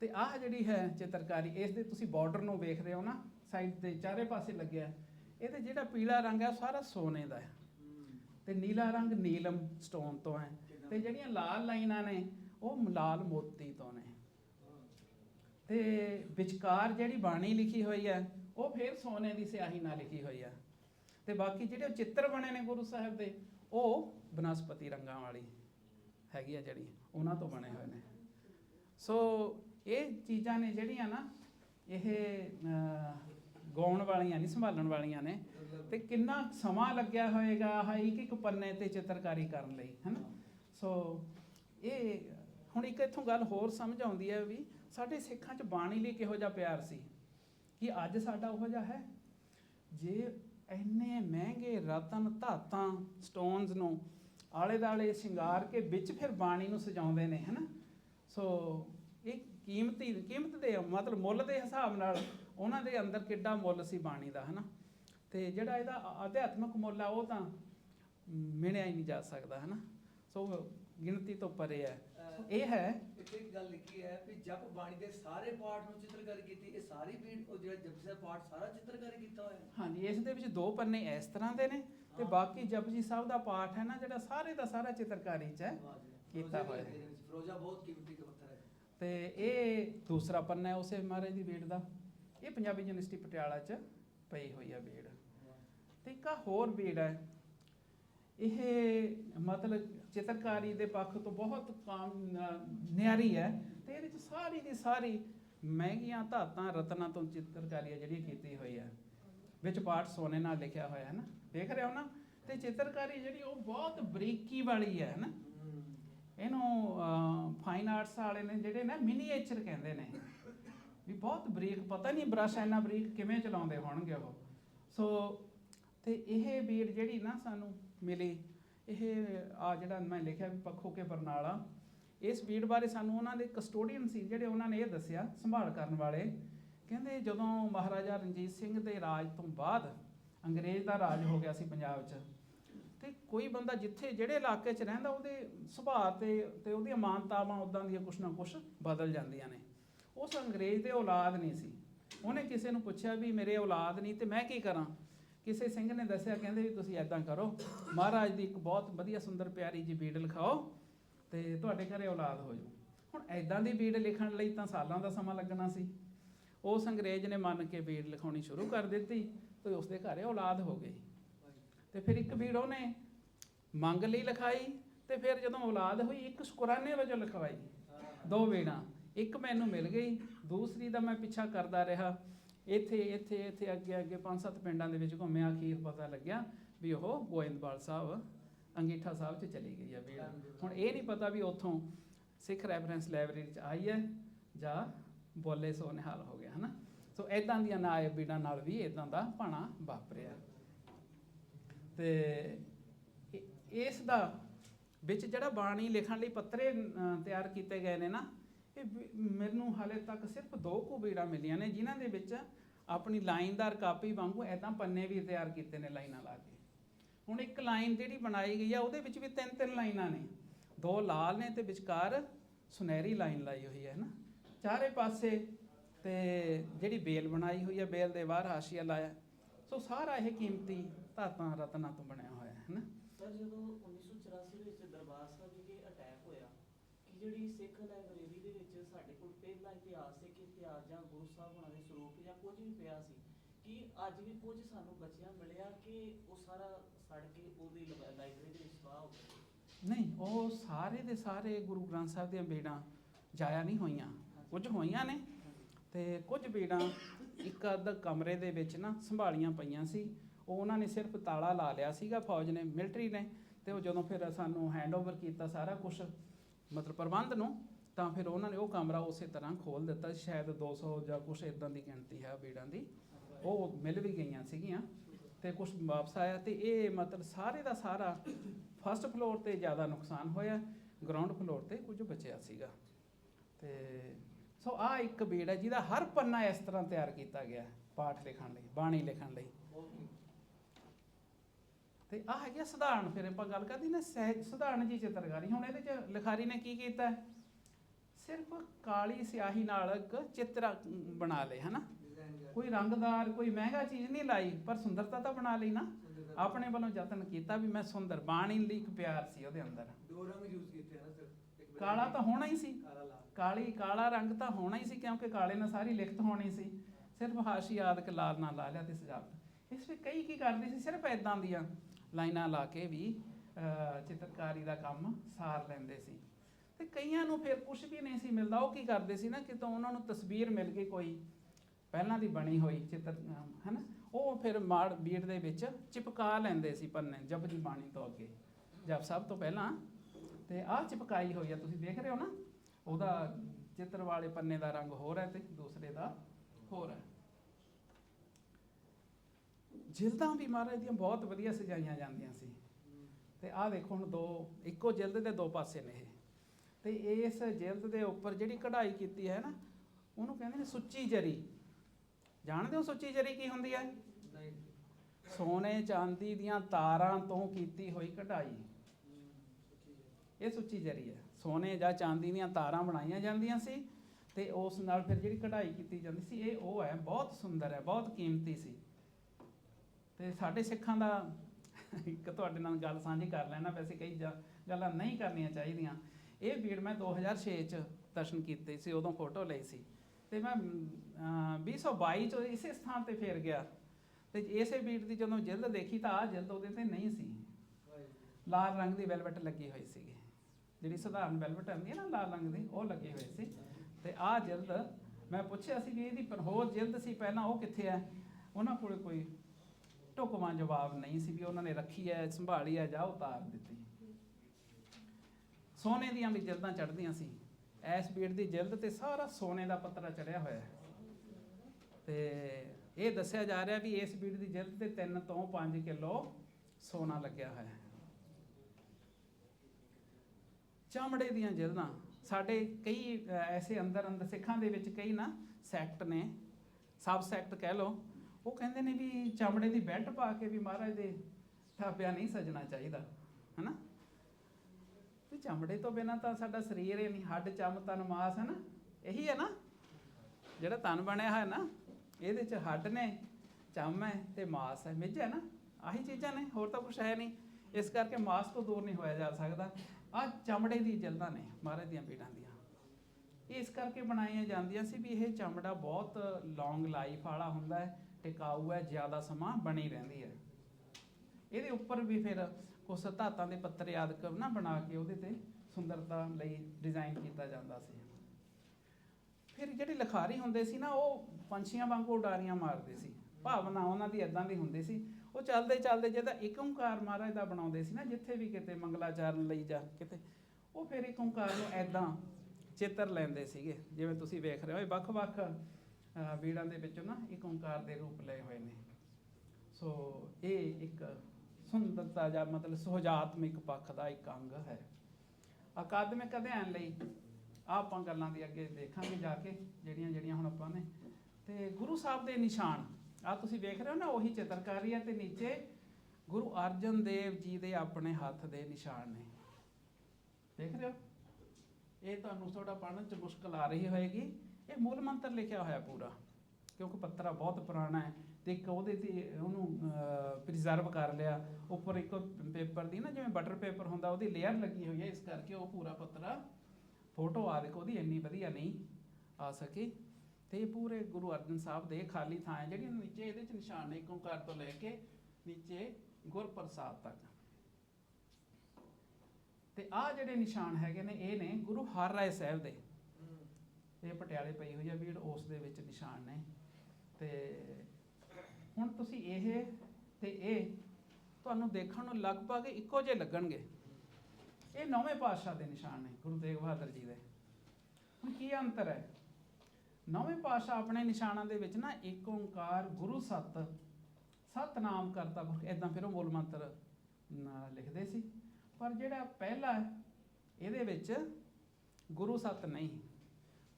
ਤੇ ਆਹ ਜਿਹੜੀ ਹੈ ਚਿੱਤਰਕਾਰੀ, ਇਸ ਦੇ ਤੁਸੀਂ ਬਾਰਡਰ ਨੂੰ ਵੇਖ ਰਹੇ ਹੋ ਨਾ ਸਾਈਡ ਤੇ ਚਾਰੇ ਪਾਸੇ ਲੱਗਿਆ ਹੈ। ਇਹਦੇ ਜਿਹੜਾ ਪੀਲਾ ਰੰਗ ਹੈ ਸਾਰਾ ਸੋਨੇ ਦਾ ਹੈ। ਤੇ ਨੀਲਾ ਰੰਗ ਨੀਲਮ ਸਟੋਨ ਤੋਂ ਹੈ। ਤੇ ਜਿਹੜੀਆਂ ਲਾਲ ਲਾਈਨਾਂ ਨੇ, ਉਹ ਲਾਲ ਮੋਤੀ ਤੋਂ ਨੇ। ਤੇ ਵਿਚਕਾਰ ਜਿਹੜੀ ਬਾਣੀ ਲਿਖੀ ਹੋਈ ਹੈ, ਉਹ ਫਿਰ ਸੋਨੇ ਦੀ ਸਿਆਹੀ ਨਾਲ ਲਿਖੀ ਹੋਈ ਹੈ। ਤੇ ਬਾਕੀ ਜਿਹੜੇ ਚਿੱਤਰ ਬਣੇ ਨੇ ਗੁਰੂ ਸਾਹਿਬ ਦੇ ਉਹ ਬਨਸਪਤੀ ਰੰਗਾਂ ਵਾਲੀ ਹੈਗੀ ਆ ਜਿਹੜੀ, ਉਹਨਾਂ ਤੋਂ ਬਣੇ ਹੋਏ ਨੇ। ਸੋ ਇਹ ਚੀਜ਼ਾਂ ਨੇ ਜਿਹੜੀਆਂ ਨਾ, ਇਹ ਗਾਉਣ ਵਾਲੀਆਂ ਨਹੀਂ, ਸੰਭਾਲਣ ਵਾਲੀਆਂ ਨੇ। ਤੇ ਕਿੰਨਾ ਸਮਾਂ ਲੱਗਿਆ ਹੋਏਗਾ ਆਹ ਇੱਕ ਇੱਕ ਪੰਨੇ ਤੇ ਚਿੱਤਰਕਾਰੀ ਕਰਨ ਲਈ, ਹੈਨਾ? ਸੋ ਇਹ ਹੁਣ ਇੱਕ ਇੱਥੋਂ ਗੱਲ ਹੋਰ ਸਮਝ ਆਉਂਦੀ ਹੈ ਵੀ ਸਾਡੇ ਸਿੱਖਾਂ 'ਚ ਬਾਣੀ ਲਈ ਕਿਹੋ ਜਿਹਾ ਪਿਆਰ ਸੀ? ਕਿ ਅੱਜ ਸਾਡਾ ਉਹੋ ਜਿਹਾ ਹੈ? ਜੇ ਇੰਨੇ ਮਹਿੰਗੇ ਰਤਨ ਧਾਤਾਂ ਸਟੋਨਸ ਨੂੰ ਆਲੇ ਦਾਲੇ ਸ਼ਿੰਗਾਰ ਕੇ ਵਿੱਚ ਫਿਰ ਬਾਣੀ ਨੂੰ ਸਜਾਉਂਦੇ ਨੇ, ਹਨਾ? ਸੋ ਇਹ ਕੀਮਤੀ, ਕੀਮਤ ਦੇ ਮਤਲਬ ਮੁੱਲ ਦੇ ਹਿਸਾਬ ਨਾਲ ਉਹਨਾਂ ਦੇ ਅੰਦਰ ਕਿੱਡਾ ਮੁੱਲ ਸੀ ਬਾਣੀ ਦਾ, ਹਨਾ? ਤੇ ਜਿਹੜਾ ਇਹਦਾ ਅ- ਅਧਿਆਤਮਕ ਮੁੱਲ ਆ, ਉਹ ਤਾਂ ਮਿਣਿਆ ਹੀ ਨਹੀਂ ਜਾ ਸਕਦਾ, ਹਨਾ? ਸੋ ਗਿਣਤੀ ਤੋਂ ਪਰੇ ਹੈ। ਇਹ ਹੈ। ਇੱਥੇ ਇੱਕ ਗੱਲ ਲਿਖੀ ਹੈ ਵੀ ਜਪ ਬਾਣੀ ਦੇ ਸਾਰੇ ਪਾਠ ਨੂੰ ਚਿੱਤਰਕਾਰੀ ਕੀਤੀ ਇਹ ਸਾਰੀ ਵੀ ਉਹ ਜਿਹੜਾ ਜਪਜੀ ਸਾਹਿਬ ਪਾਠ ਸਾਰਾ ਚਿੱਤਰਕਾਰੀ ਕੀਤਾ ਹੋਇਆ ਹੈ। ਹਾਂਜੀ ਇਸ ਦੇ ਵਿੱਚ ਦੋ ਪੰਨੇ ਇਸ ਤਰ੍ਹਾਂ ਦੇ ਨੇ ਤੇ। ਬਾਕੀ ਜਪਜੀ ਸਾਹਿਬ ਦਾ ਪਾਠ ਹੈ ਨਾ ਜਿਹੜਾ ਸਾਰੇ ਦਾ ਸਾਰਾ ਚਿੱਤਰਕਾਰੀ ਚ ਹੈ ਵਾਹ ਜੀ, ਕੀਤਾ ਹੋਇਆ ਹੈ ਇਹਦੇ ਵਿੱਚ। ਫਿਰੋਜ਼ਾ ਬਹੁਤ ਕੀਮਤੀ ਕ ਪੱਥਰ ਹੈ। ਤੇ ਇਹ ਦੂਸਰਾ ਪੰਨਾ ਹੈ ਉਸੇ ਮਹਾਰਾਜ ਦੀ ਬੇੜ ਦਾ। ਇਹ ਪੰਜਾਬੀ ਯੂਨੀਵਰਸਿਟੀ ਪਟਿਆਲਾ ਚ ਪਈ ਹੋਈ ਹੈ ਬੇੜ ਤੇ ਇੱਕ ਆਹ ਹੋਰ ਬੇੜ ਹੈ ਇਹ ਮਤਲਬ ਚਿੱਤਰਕਾਰੀ ਦੇ ਪੱਖ ਤੋਂ ਬਹੁਤ ਕਾਮ ਨਿਆਰੀ ਹੈ ਤੇ ਇਹਦੇ ਚ ਸਾਰੀ ਦੀ ਸਾਰੀ ਮਹਿੰਗੀਆਂ ਧਾਤਾਂ ਰਤਨਾਂ ਤੋਂ ਚਿੱਤਰਕਾਰੀ ਹੈ ਜਿਹੜੀ ਕੀਤੀ ਹੋਈ ਹੈ। ਵਿੱਚ ਪਾਠ ਸੋਨੇ ਨਾਲ ਲਿਖਿਆ ਹੋਇਆ ਹੈ ਨਾ। ਦੇਖ ਰਹੇ ਹੋ ਨਾ? ਤੇ ਚਿੱਤਰਕਾਰੀ ਜਿਹੜੀ ਉਹ ਬਹੁਤ ਬਰੀਕੀ ਵਾਲੀ ਹੈ ਨਾ? ਇਹਨੂੰ ਫਾਈਨ ਆਰਟਸ ਵਾਲੇ ਨੇ ਜਿਹੜੇ ਨਾ ਮਿਨੀਏਚਰ ਕਹਿੰਦੇ ਨੇ। ਵੀ ਬਹੁਤ ਬਰੀਕ, ਪਤਾ ਨਹੀਂ ਬ੍ਰਸ਼ ਇੰਨਾ ਬਰੀਕ ਕਿਵੇਂ ਚਲਾਉਂਦੇ ਹੋਣਗੇ ਉਹ। ਸੋ ਤੇ ਇਹ ਬੀੜ ਜਿਹੜੀ ਨਾ ਸਾਨੂੰ ਮਿਲੀ। ਇਹ, ਆ ਜਿਹੜਾ ਮੈਂ ਲਿਖਿਆ ਵੀ ਪੱਖੋ ਕੇ ਬਰਨਾਲਾ ਇਸ ਬੀੜ ਬਾਰੇ ਸਾਨੂੰ ਉਹਨਾਂ ਦੇ ਕਸਟੋਡੀਅਨ ਸੀ ਜਿਹੜੇ ਉਹਨਾਂ ਨੇ ਇਹ ਦੱਸਿਆ ਸੰਭਾਲ ਕਰਨ ਵਾਲੇ। ਕਹਿੰਦੇ ਜਦੋਂ ਮਹਾਰਾਜਾ ਰਣਜੀਤ ਸਿੰਘ ਦੇ ਰਾਜ ਤੋਂ ਬਾਅਦ ਅੰਗਰੇਜ਼ ਦਾ ਰਾਜ ਹੋ ਗਿਆ ਸੀ ਪੰਜਾਬ 'ਚ, ਤੇ ਕੋਈ ਬੰਦਾ ਜਿੱਥੇ ਜਿਹੜੇ ਇਲਾਕੇ 'ਚ ਰਹਿੰਦਾ ਉਹਦੇ ਸੁਭਾਅ ਤੇ ਤੇ ਉਹਦੀਆਂ ਮਾਨਤਾਵਾਂ ਉਦਾਂ ਦੀਆਂ ਕੁਛ ਨਾ ਕੁਛ ਬਦਲ ਜਾਂਦੀਆਂ ਨੇ। ਉਸ ਅੰਗਰੇਜ਼ ਦੇ ਔਲਾਦ ਨਹੀਂ ਸੀ। ਉਹਨੇ ਕਿਸੇ ਨੂੰ ਪੁੱਛਿਆ ਵੀ ਮੇਰੇ ਔਲਾਦ ਨਹੀਂ ਤੇ ਮੈਂ ਕੀ ਕਰਾਂ? ਕਿਸੇ ਸਿੰਘ ਨੇ ਦੱਸਿਆ, ਕਹਿੰਦੇ ਵੀ ਤੁਸੀਂ ਐਦਾਂ ਕਰੋ, ਮਹਾਰਾਜ ਦੀ ਇੱਕ ਬਹੁਤ ਵਧੀਆ ਸੁੰਦਰ ਪਿਆਰੀ ਜੀ ਬੀੜ ਲਿਖਾਓ ਤੇ ਤੁਹਾਡੇ ਘਰੇ ਔਲਾਦ ਹੋ ਜਾਊ। ਹੁਣ ਐਦਾਂ ਦੀ ਬੀੜ ਲਿਖਣ ਲਈ ਤਾਂ ਸਾਲਾਂ ਦਾ ਸਮਾਂ ਲੱਗਣਾ ਸੀ। ਉਸ ਅੰਗਰੇਜ਼ ਨੇ ਮੰਨ ਕੇ ਬੀੜ ਲਿਖਾਉਣੀ ਸ਼ੁਰੂ ਕਰ ਦਿੱਤੀ ਤੇ ਉਸਦੇ ਘਰੇ ਔਲਾਦ ਹੋ ਗਈ। ਤੇ ਫਿਰ ਇੱਕ ਬੀੜ ਉਹਨੇ ਮੰਗ ਲਈ ਲਿਖਾਈ ਤੇ ਫਿਰ ਜਦੋਂ ਔਲਾਦ ਹੋਈ, ਇੱਕ ਸ਼ੁਕਰਾਨੇ ਵਜੋਂ ਲਿਖਵਾਈ। ਦੋ ਬੀੜਾਂ, ਇੱਕ ਮੈਨੂੰ ਮਿਲ ਗਈ, ਦੂਸਰੀ ਦਾ ਮੈਂ ਪਿੱਛਾ ਕਰਦਾ ਰਿਹਾ। ਇੱਥੇ ਇੱਥੇ ਇੱਥੇ ਅੱਗੇ ਅੱਗੇ ਪੰਜ ਸੱਤ ਪਿੰਡਾਂ ਦੇ ਵਿੱਚ ਘੁੰਮਿਆ ਅਖੀਰ ਪਤਾ ਲੱਗਿਆ ਵੀ ਉਹ ਗੋਇੰਦਵਾਲ ਸਾਹਿਬ ਅੰਗੀਠਾ ਸਾਹਿਬ 'ਚ ਚਲੀ ਗਈ ਹੈ ਬੀੜ। ਹੁਣ ਇਹ ਨਹੀਂ ਪਤਾ ਵੀ ਉੱਥੋਂ ਸਿੱਖ ਰੈਫਰੈਂਸ ਲਾਇਬ੍ਰੇਰੀ 'ਚ ਆਈ ਹੈ ਜਾਂ ਬੋਲੇ ਸੋ ਨਿਹਾਲ ਹੋ ਗਿਆ, ਹਨਾ? ਸੋ ਐਦਾਂ ਦੀਆਂ ਨਾਇਬ ਬੀੜਾਂ ਨਾਲ ਵੀ ਐਦਾਂ ਦਾ ਭਾਣਾ ਵਾਪਰਿਆ। ਤੇ ਇਸ ਦਾ ਵਿੱਚ ਜਿਹੜਾ ਬਾਣੀ ਲਿਖਣ ਲਈ ਪੱਤਰੇ ਤਿਆਰ ਕੀਤੇ ਗਏ ਨੇ ਨਾ ਇਹ ਮੈਨੂੰ ਹਾਲੇ ਤੱਕ ਸਿਰਫ ਦੋ ਕੁ ਮਿਲੀਆਂ ਨੇ, ਜਿਨ੍ਹਾਂ ਦੇ ਵਿੱਚ ਆਪਣੀ ਲਾਈਨਦਾਰ ਕਾਪੀ ਵਾਂਗੂ ਐਦਾਂ ਪੰਨੇ ਵੀ ਤਿਆਰ ਕੀਤੇ ਨੇ ਲਾਈਨਾਂ ਲਾ ਕੇ। ਹੁਣ ਇੱਕ ਲਾਈਨ ਜਿਹੜੀ ਬਣਾਈ ਗਈ ਆ, ਉਹਦੇ ਵਿੱਚ ਵੀ ਤਿੰਨ ਤਿੰਨ ਲਾਈਨਾਂ ਨੇ। ਦੋ ਲਾਲ ਨੇ ਤੇ ਵਿਚਕਾਰ ਸੁਨਹਿਰੀ ਲਾਈਨ ਲਾਈ ਹੋਈ ਹੈ ਨਾ। ਚਾਰੇ ਪਾਸੇ ਤੇ ਜਿਹੜੀ ਬੇਲ ਬਣਾਈ ਹੋਈ ਹੈ ਬੇਲ ਦੇ ਬਾਹਰ ਹਾਸ਼ੀਆ ਲਾਇਆ। ਸੋ ਸਾਰਾ ਇਹ ਕੀਮਤੀ ਧਾਤਾਂ ਰਤਨਾਂ ਤੋਂ ਬਣਿਆ ਹੋਇਆ ਹੈ ਨਾ। ਸਰ, ਜਦੋਂ 1984 ਵਿੱਚ ਦਰਬਾਰ ਸਾਹਿਬ ਵਿਖੇ ਅਟੈਕ ਹੋਇਆ, ਕਿ ਜਿਹੜੀ ਸਿੱਖ ਲਾਇਬ੍ਰੇਰੀ ਦੇ ਵਿੱਚ ਸਾਡੇ ਕੋਲ ਪਹਿਲਾ ਇਤਿਹਾਸਿਕ ਇਤਿਹਾਸ ਜਾਂ ਗੁਰੂ ਸਾਹਿਬ ਉਹਨਾਂ ਦੇ ਸਰੂਪ ਜਾਂ ਕੁਝ ਵੀ ਪਿਆ ਸੀ, ਕਿ ਅੱਜ ਵੀ ਕੁਝ ਸਾਨੂੰ ਬਚਿਆ, ਮਿਲਿਆ ਕਿ ਉਹ ਸਾਰਾ ਸੜ ਕੇ ਉਹਦੀ ਲਾਇਬ੍ਰੇਰੀ ਦੇ ਵਿੱਚ ਸਵਾਹ ਹੋ ਗਿਆ? ਨਹੀਂ, ਉਹ ਸਾਰੇ ਦੇ ਸਾਰੇ ਗੁਰੂ ਗ੍ਰੰਥ ਸਾਹਿਬ ਦੀਆਂ ਬੇੜਾਂ ਜਾਇਆ ਨਹੀਂ ਹੋਈਆਂ, ਕੁਝ ਹੋਈਆਂ ਨੇ। ਤੇ ਕੁਝ ਬੇੜਾਂ ਇੱਕ ਅੱਧ ਕਮਰੇ ਦੇ ਵਿੱਚ ਨਾ ਸੰਭਾਲੀਆਂ ਪਈਆਂ ਸੀ। ਉਹ ਉਹਨਾਂ ਨੇ ਸਿਰਫ ਤਾਲਾ ਲਾ ਲਿਆ ਸੀਗਾ, ਫੌਜ ਨੇ, ਮਿਲਟਰੀ ਨੇ, ਤੇ ਉਹ ਜਦੋਂ ਫਿਰ ਸਾਨੂੰ ਹੈਂਡਓਵਰ ਕੀਤਾ ਸਾਰਾ ਕੁਝ ਮਤਲਬ ਪ੍ਰਬੰਧ ਨੂੰ ਤਾਂ ਫਿਰ ਉਹਨਾਂ ਨੇ ਉਹ ਕਮਰਾ ਉਸੇ ਤਰ੍ਹਾਂ ਖੋਲ ਦਿੱਤਾ, ਸ਼ਾਇਦ 200 ਜਾਂ ਕੁਝ ਇਦਾਂ ਦੀ ਗਿਣਤੀ ਹੈ ਬੀੜਾਂ ਦੀ। ਉਹ ਮਿਲ ਵੀ ਗਈਆਂ ਸੀਗੀਆਂ ਤੇ ਕੁਝ ਵਾਪਸ ਆਇਆ ਤੇ ਇਹ ਮਤਲਬ ਸਾਰੇ ਦਾ ਸਾਰਾ ਫਸਟ ਫਲੋਰ ਤੇ ਜ਼ਿਆਦਾ ਨੁਕਸਾਨ ਹੋਇਆ ਗਰਾਊਂਡ ਫਲੋਰ ਤੇ ਕੁਝ ਬਚਿਆ ਸੀਗਾ। ਤੇ ਸੋ ਆ ਇੱਕ ਬੀੜ ਹੈ ਜਿਹਦਾ ਹਰ ਪੰਨਾ ਇਸ ਤਰ੍ਹਾਂ ਤਿਆਰ ਕੀਤਾ ਗਿਆ ਪਾਠ ਲਿਖਣ ਲਈ, ਬਾਣੀ ਲਿਖਣ ਲਈ। ਤੇ ਆ ਹੈਗੀ ਆ ਸਧਾਰਨ, ਫਿਰ ਆਪਾਂ ਗੱਲ ਕਰਦੀ ਨਾ ਸਹਿਜ, ਸਧਾਰਨ ਜੀ ਚਿੱਤਰਕਾਰੀ। ਹੁਣ ਇਹਦੇ ਚ ਲਿਖਾਰੀ ਨੇ ਕੀ ਕੀਤਾ ਸਿਰਫ ਕਾਲੀ ਸਿਆਹੀ ਨਾਲ ਇੱਕ ਚਿੱਤਰ ਬਣਾ ਲਏ ਹਨਾ? ਕੋਈ ਰੰਗਦਾਰ ਕੋਈ ਮਹਿੰਗਾ ਚੀਜ਼ ਨਹੀਂ ਲਾਈ ਪਰ ਸੁੰਦਰਤਾ ਤਾਂ ਬਣਾ ਲਈ ਨਾ। ਆਪਣੇ ਵੱਲੋਂ ਯਤਨ ਕੀਤਾ ਵੀ ਮੈਂ ਸੁੰਦਰ ਬਾਣੀ ਲਈ ਇੱਕ ਪਿਆਰ ਸੀ ਉਹਦੇ ਅੰਦਰ। ਦੋ ਰੰਗ ਯੂਜ਼ ਕੀਤੇ ਹਨ ਸਿਰ ਇੱਕ ਕਾਲਾ ਤਾਂ ਹੋਣਾ ਹੀ ਸੀ। ਕਾਲਾ ਕਾਲੀ ਰੰਗ ਤਾਂ ਹੋਣਾ ਹੀ ਸੀ ਕਿਉਂਕਿ ਕਾਲੇ ਨਾਲ ਸਾਰੀ ਲਿਖਤ ਹੋਣੀ ਸੀ। ਸਿਰਫ ਹਾਸ਼ੀ ਆਦਿਕ ਲਾਲ ਨਾਲ ਲਾ ਲਿਆ ਤੇ ਸਜਾਵਟ। ਇਸ ਵਿੱਚ ਕਈ ਕੀ ਕਰਦੇ ਸੀ ਸਿਰਫ ਐਦਾਂ ਦੀਆਂ ਲਾਈਨਾਂ ਲਾ ਕੇ ਵੀ ਚਿੱਤਰਕਾਰੀ ਦਾ ਕੰਮ ਸਾਰ ਲੈਂਦੇ ਸੀ। ਤੇ ਕਈਆਂ ਨੂੰ ਫਿਰ ਕੁਝ ਵੀ ਨਹੀਂ ਸੀ ਮਿਲਦਾ। ਉਹ ਕੀ ਕਰਦੇ ਸੀ ਨਾ ਕਿਤੋਂ ਉਹਨਾਂ ਨੂੰ ਤਸਵੀਰ ਮਿਲ ਗਈ ਕੋਈ ਪਹਿਲਾਂ ਦੀ ਬਣੀ ਹੋਈ ਚਿੱਤਰ ਅਮ, ਹਨਾ? ਉਹ ਫਿਰ ਮਾੜ ਬੀੜ ਦੇ ਵਿੱਚ ਚਿਪਕਾ ਲੈਂਦੇ ਸੀ ਪੰਨੇ ਜਪਜੀ ਬਾਣੀ ਤੋਂ ਅੱਗੇ। ਜਪ ਸਭ ਤੋਂ ਪਹਿਲਾਂ ਤੇ ਆਹ ਚਿਪਕਾਈ ਹੋਈ ਆ ਤੁਸੀਂ ਦੇਖ ਰਹੇ ਹੋ ਨਾ? ਉਹਦਾ ਚਿੱਤਰ ਵਾਲੇ ਪੰਨੇ ਦਾ ਰੰਗ ਹੋਰ ਹੈ ਤੇ ਦੂਸਰੇ ਦਾ ਹੋਰ ਹੈ। ਜਿਲਦਾਂ ਵੀ ਮਹਾਰਾਜ ਦੀਆਂ ਬਹੁਤ ਵਧੀਆ ਸਜਾਈਆਂ ਜਾਂਦੀਆਂ ਸੀ। ਤੇ ਆਹ ਦੇਖੋ ਹੁਣ ਦੋ ਇੱਕੋ ਜਿਲਦ ਦੇ ਦੋ ਪਾਸੇ ਨੇ ਇਹ। ਤੇ ਇਸ ਜਿਲਦ ਦੇ ਉੱਪਰ ਜਿਹੜੀ ਕਢਾਈ ਕੀਤੀ ਹੈ ਨਾ ਉਹਨੂੰ ਕਹਿੰਦੇ ਨੇ ਸੁੱਚੀ ਜਰੀ। ਜਾਣਦੇ ਹੋ ਸੁੱਚੀ ਜਰੀ ਕੀ ਹੁੰਦੀ ਹੈ? ਨਹੀਂ। ਸੋਨੇ ਚਾਂਦੀ ਦੀਆਂ ਤਾਰਾਂ ਤੋਂ ਕੀਤੀ ਹੋਈ ਕਢਾਈ। ਇਹ ਸੁੱਚੀ ਜਰੀ ਹੈ। ਸੋਨੇ ਜਾਂ ਚਾਂਦੀ ਦੀਆਂ ਤਾਰਾਂ ਬਣਾਈਆਂ ਜਾਂਦੀਆਂ ਸੀ ਤੇ ਉਸ ਨਾਲ ਫਿਰ ਜਿਹੜੀ ਕਢਾਈ ਕੀਤੀ ਜਾਂਦੀ ਸੀ ਇਹ ਉਹ ਹੈ ਬਹੁਤ ਸੁੰਦਰ ਹੈ ਬਹੁਤ ਕੀਮਤੀ ਸੀ। ਤੇ ਸਾਡੇ ਸਿੱਖਾਂ ਦਾ ਇੱਕ ਤੁਹਾਡੇ ਨਾਲ ਗੱਲ ਸਾਂਝੀ ਕਰ ਲੈਣਾ ਵੈਸੇ ਕਈ ਗੱਲਾਂ ਨਹੀਂ ਕਰਨੀਆਂ ਚਾਹੀਦੀਆਂ। ਇਹ ਬੀੜ ਮੈਂ 2006 ਚ ਦਰਸ਼ਨ ਕੀਤੇ ਸੀ ਉਦੋਂ ਫੋਟੋ ਲਈ ਸੀ। ਤੇ ਮੈਂ ਅਮ, 2022 ਚ ਇਸੇ ਸਥਾਨ ਤੇ ਫੇਰ ਗਿਆ। ਤੇ ਇਸੇ ਬੀੜ ਦੀ ਜਦੋਂ ਜਿਲਦ ਦੇਖੀ ਤਾਂ ਆ ਜਿਲਦ ਉਹਦੇ ਤੇ ਨਹੀਂ ਸੀ। ਲਾਲ ਰੰਗ ਦੀ ਵੈਲਵਟ ਲੱਗੀ ਹੋਈ ਸੀਗੀ। ਜਿਹੜੀ ਸਧਾਰਨ ਵੈਲਵਟ ਹੁੰਦੀ ਹੈ ਨਾ ਲਾਲ ਰੰਗ ਦੀ ਉਹ ਲੱਗੀ ਹੋਈ ਸੀ। ਤੇ ਆਹ ਜਿਲਦ ਮੈਂ ਪੁੱਛਿਆ ਸੀ ਵੀ ਇਹਦੀ ਪਰ ਹੋਰ ਜਿਲਦ ਸੀ ਪਹਿਲਾਂ ਉਹ ਕਿੱਥੇ ਹੈ? ਉਹਨਾਂ ਕੋਲ ਕੋਈ ਢੁਕਵਾਂ ਜਵਾਬ ਨਹੀਂ ਸੀ ਵੀ ਉਹਨਾਂ ਨੇ ਰੱਖੀ ਹੈ ਸੰਭਾਲੀ ਹੈ ਜਾਂ ਉਤਾਰ ਦਿੱਤੀ। ਸੋਨੇ ਦੀਆਂ ਵੀ ਜਿਲਦਾਂ ਚੜ੍ਹਦੀਆਂ ਸੀ। ਐਸ ਬੀੜ ਦੀ ਜਿਲਦ ਤੇ ਸਾਰਾ ਸੋਨੇ ਦਾ ਪੱਤਰਾ ਚੜਿਆ ਹੋਇਆ ਹੈ। ਤੇ ਇਹ ਦੱਸਿਆ ਜਾ ਰਿਹਾ ਵੀ ਇਸ ਬੀੜ ਦੀ ਜਿਲਦ ਤੇ 3 ਤੋਂ 5 ਕਿਲੋ ਸੋਨਾ ਲੱਗਿਆ ਹੋਇਆ ਹੈ। ਚਮੜੇ ਦੀਆਂ ਜਲਦਾਂ। ਸਾਡੇ ਕਈ ਐਸੇ ਅੰਦਰ ਅੰਦਰ ਸਿੱਖਾਂ ਦੇ ਵਿੱਚ ਕਈ ਨਾ ਸੈਕਟ ਨੇ। ਸਬ ਸੈਕਟ ਕਹਿ ਲਓ। ਉਹ ਕਹਿੰਦੇ ਨੇ ਵੀ ਚਮੜੇ ਦੀ ਬੈਲਟ ਪਾ ਕੇ ਵੀ ਮਹਾਰਾਜ ਦੇ ਥਾਪਿਆ ਨਹੀਂ ਸਜਣਾ ਚਾਹੀਦਾ, ਹਨਾ? ਤੇ ਚਮੜੇ ਤੋਂ ਬਿਨਾ ਤਾਂ ਸਾਡਾ ਸਰੀਰ ਹੀ ਨਹੀਂ, ਹੱਡ, ਚਮ, ਤਨ, ਮਾਸ ਹੈ ਨਾ ਇਹੀ ਹੈ ਨਾ? ਜਿਹੜਾ ਤਨ ਬਣਿਆ ਹੋਇਆ ਨਾ, ਇਹਦੇ ਚ ਹੱਡ ਨੇ, ਚਮ ਹੈ ਤੇ ਮਾਸ ਹੈ ਮਿੱਝ ਹੈ ਨਾ? ਆਹੀ ਚੀਜ਼ਾਂ ਨੇ, ਹੋਰ ਤਾਂ ਕੁਝ ਹੈ ਨਹੀਂ। ਇਸ ਕਰਕੇ ਮਾਸ ਤੋਂ ਦੂਰ ਨਹੀਂ ਹੋਇਆ ਜਾ ਸਕਦਾ। ਆ ਚਮੜੇ ਦੀ ਜਲਦਾਂ ਨੇ, ਮਹਾਰਾਜ ਦੀਆਂ ਪੀੜਾਂ ਦੀਆਂ। ਇਸ ਕਰਕੇ ਬਣਾਈਆਂ ਜਾਂਦੀਆਂ ਸੀ ਵੀ ਇਹ ਚਮੜਾ ਬਹੁਤ ਲੌਂਗ ਲਾਈਫ ਵਾਲਾ ਹੁੰਦਾ ਹੈ, ਟਿਕਾਊ ਹੈ, ਜ਼ਿਆਦਾ ਸਮਾਂ ਬਣੀ ਰਹਿੰਦੀ ਹੈ। ਇਹਦੇ ਉੱਪਰ ਵੀ ਫਿਰ ਕੁਛ ਧਾਤਾਂ ਦੇ ਪੱਤਰ ਆਦਿਕ ਨਾ ਬਣਾ ਕੇ ਉਹਦੇ ਤੇ ਸੁੰਦਰਤਾ ਲਈ ਡਿਜ਼ਾਈਨ ਕੀਤਾ ਜਾਂਦਾ ਸੀ। ਫਿਰ ਜਿਹੜੇ ਲਿਖਾਰੀ ਹੁੰਦੇ ਸੀ ਨਾ, ਉਹ ਪੰਛੀਆਂ ਵਾਂਗੂ ਉਡਾਰੀਆਂ ਮਾਰਦੇ ਸੀ। ਭਾਵਨਾ ਉਹਨਾਂ ਦੀ ਇਦਾਂ ਦੀ ਹੁੰਦੀ ਸੀ। ਉਹ ਚੱਲਦੇ ਚੱਲਦੇ ਜਿਹਦਾ ਇੱਕ ਓੰਕਾਰ ਮਹਾਰਾਜ ਦਾ ਬਣਾਉਂਦੇ ਸੀ ਨਾ, ਜਿੱਥੇ ਵੀ ਕਿਤੇ ਮੰਗਲਾਚਾਰਨ ਲਈ ਜਾ ਕਿਤੇ, ਉਹ ਫਿਰ ਇੱਕ ਓੰਕਾਰ ਨੂੰ ਐਦਾਂ ਚਿੱਤਰ ਲੈਂਦੇ ਸੀਗੇ। ਜਿਵੇਂ ਤੁਸੀਂ ਵੇਖ ਰਹੇ ਹੋ, ਇਹ ਵੱਖ-ਵੱਖ ਵੀੜਾਂ ਦੇ ਵਿੱਚੋਂ ਨਾ ਇੱਕ ਓੰਕਾਰ ਦੇ ਰੂਪ ਲਏ ਹੋਏ ਨੇ। ਸੋ ਇਹ ਇੱਕ ਸੁੰਦਰਤਾ ਜਾਂ ਮਤਲਬ ਸੁਹਜਾਤਮਿਕ ਪੱਖ ਦਾ ਇੱਕ ਅੰਗ ਹੈ। ਅਕਾਦਮਿਕ ਅਧਿਐਨ ਲਈ ਆਹ ਆਪਾਂ ਗੱਲਾਂ ਦੀ ਅੱਗੇ ਦੇਖਾਂਗੇ ਜਾ ਕੇ, ਜਿਹੜੀਆਂ ਜਿਹੜੀਆਂ ਹੁਣ ਆਪਾਂ ਨੇ। ਤੇ ਗੁਰੂ ਸਾਹਿਬ ਦੇ ਨਿਸ਼ਾਨ ਆ ਤੁਸੀਂ ਵੇਖ ਰਹੇ ਹੋ ਨਾ, ਉਹੀ ਚਿੱਤਰਕਾਰੀ ਹੈ ਤੇ ਨੀਚੇ ਗੁਰੂ ਅਰਜਨ ਦੇਵ ਜੀ ਦੇ ਆਪਣੇ ਹੱਥ ਦੇ ਨਿਸ਼ਾਨ ਨੇ। ਦੇਖ ਰਹੇ ਹੋ? ਇਹ ਤੁਹਾਨੂੰ ਥੋੜਾ ਪੜ੍ਹਨ ਚ ਮੁਸ਼ਕਲ ਆ ਰਹੀ ਹੋਏਗੀ। ਇਹ ਮੂਲ ਮੰਤਰ ਲਿਖਿਆ ਹੋਇਆ ਪੂਰਾ, ਕਿਉਂਕਿ ਪੱਤਰਾ ਬਹੁਤ ਪੁਰਾਣਾ ਹੈ। ਤੇ ਇੱਕ ਉਹਦੇ ਤੇ ਉਹਨੂੰ ਪ੍ਰੀਜ਼ਰਵ ਕਰ ਲਿਆ। ਉੱਪਰ ਇੱਕ ਪੇਪਰ ਦੀ ਨਾ ਜਿਵੇਂ ਬਟਰ ਪੇਪਰ ਹੁੰਦਾ ਉਹਦੀ ਲੇਅਰ ਲੱਗੀ ਹੋਈ ਹੈ। ਇਸ ਕਰਕੇ ਉਹ ਪੂਰਾ ਪੱਤਰਾ ਫੋਟੋ ਆ ਦੇਖੋ ਉਹਦੀ ਇੰਨੀ ਵਧੀਆ ਨਹੀਂ ਆ ਸਕੀ। ਤੇ ਇਹ ਪੂਰੇ ਗੁਰੂ ਅਰਜਨ ਸਾਹਿਬ ਦੇ ਖਾਲੀ ਥਾਂ ਹੈ ਜਿਹੜੀ ਨੀਚੇ ਇਹਦੇ ਚ ਨਿਸ਼ਾਨ ਨੇ ਓਂਕਾਰ ਤੋਂ ਲੈ ਕੇ ਨੀਚੇ ਗੁਰਪ੍ਰਸਾਦ ਤੱਕ। ਤੇ ਆ ਜਿਹੜੇ ਨਿਸ਼ਾਨ ਹੈਗੇ ਨੇ ਇਹ ਨੇ ਗੁਰੂ ਹਰਰਾਏ ਸਾਹਿਬ ਦੇ। ਇਹ ਪਟਿਆਲੇ ਪਈ ਹੋਈ ਹੈ ਵੀੜ ਉਸ ਦੇ ਵਿੱਚ ਨਿਸ਼ਾਨ ਨੇ। ਤੇ ਹੁਣ ਤੁਸੀਂ ਇਹ ਤੇ ਇਹ ਤੁਹਾਨੂੰ ਦੇਖਣ ਨੂੰ ਲਗਭਗ ਇੱਕੋ ਜਿਹੇ ਲੱਗਣਗੇ। ਇਹ ਨੌਵੇਂ ਪਾਤਸ਼ਾਹ ਦੇ ਨਿਸ਼ਾਨ ਨੇ, ਗੁਰੂ ਤੇਗ ਬਹਾਦਰ ਜੀ ਦੇ। ਹੁਣ ਕੀ ਅੰਤਰ ਹੈ? ਨੌਵੇਂ ਪਾਤਸ਼ਾਹ ਆਪਣੇ ਨਿਸ਼ਾਨਾਂ ਦੇ ਵਿੱਚ ਨਾ ਏਕ ਓੰਕਾਰ, ਗੁਰੂ ਸਤ, ਸਤਨਾਮ ਕਰਤਾ ਪੁਰਖ ਇਦਾਂ ਫਿਰ ਉਹ ਮੂਲ ਮੰਤਰ ਨਾ ਲਿਖਦੇ ਸੀ। ਪਰ ਜਿਹੜਾ ਪਹਿਲਾ ਇਹਦੇ ਵਿੱਚ ਗੁਰੂ ਸਤ ਨਹੀਂ।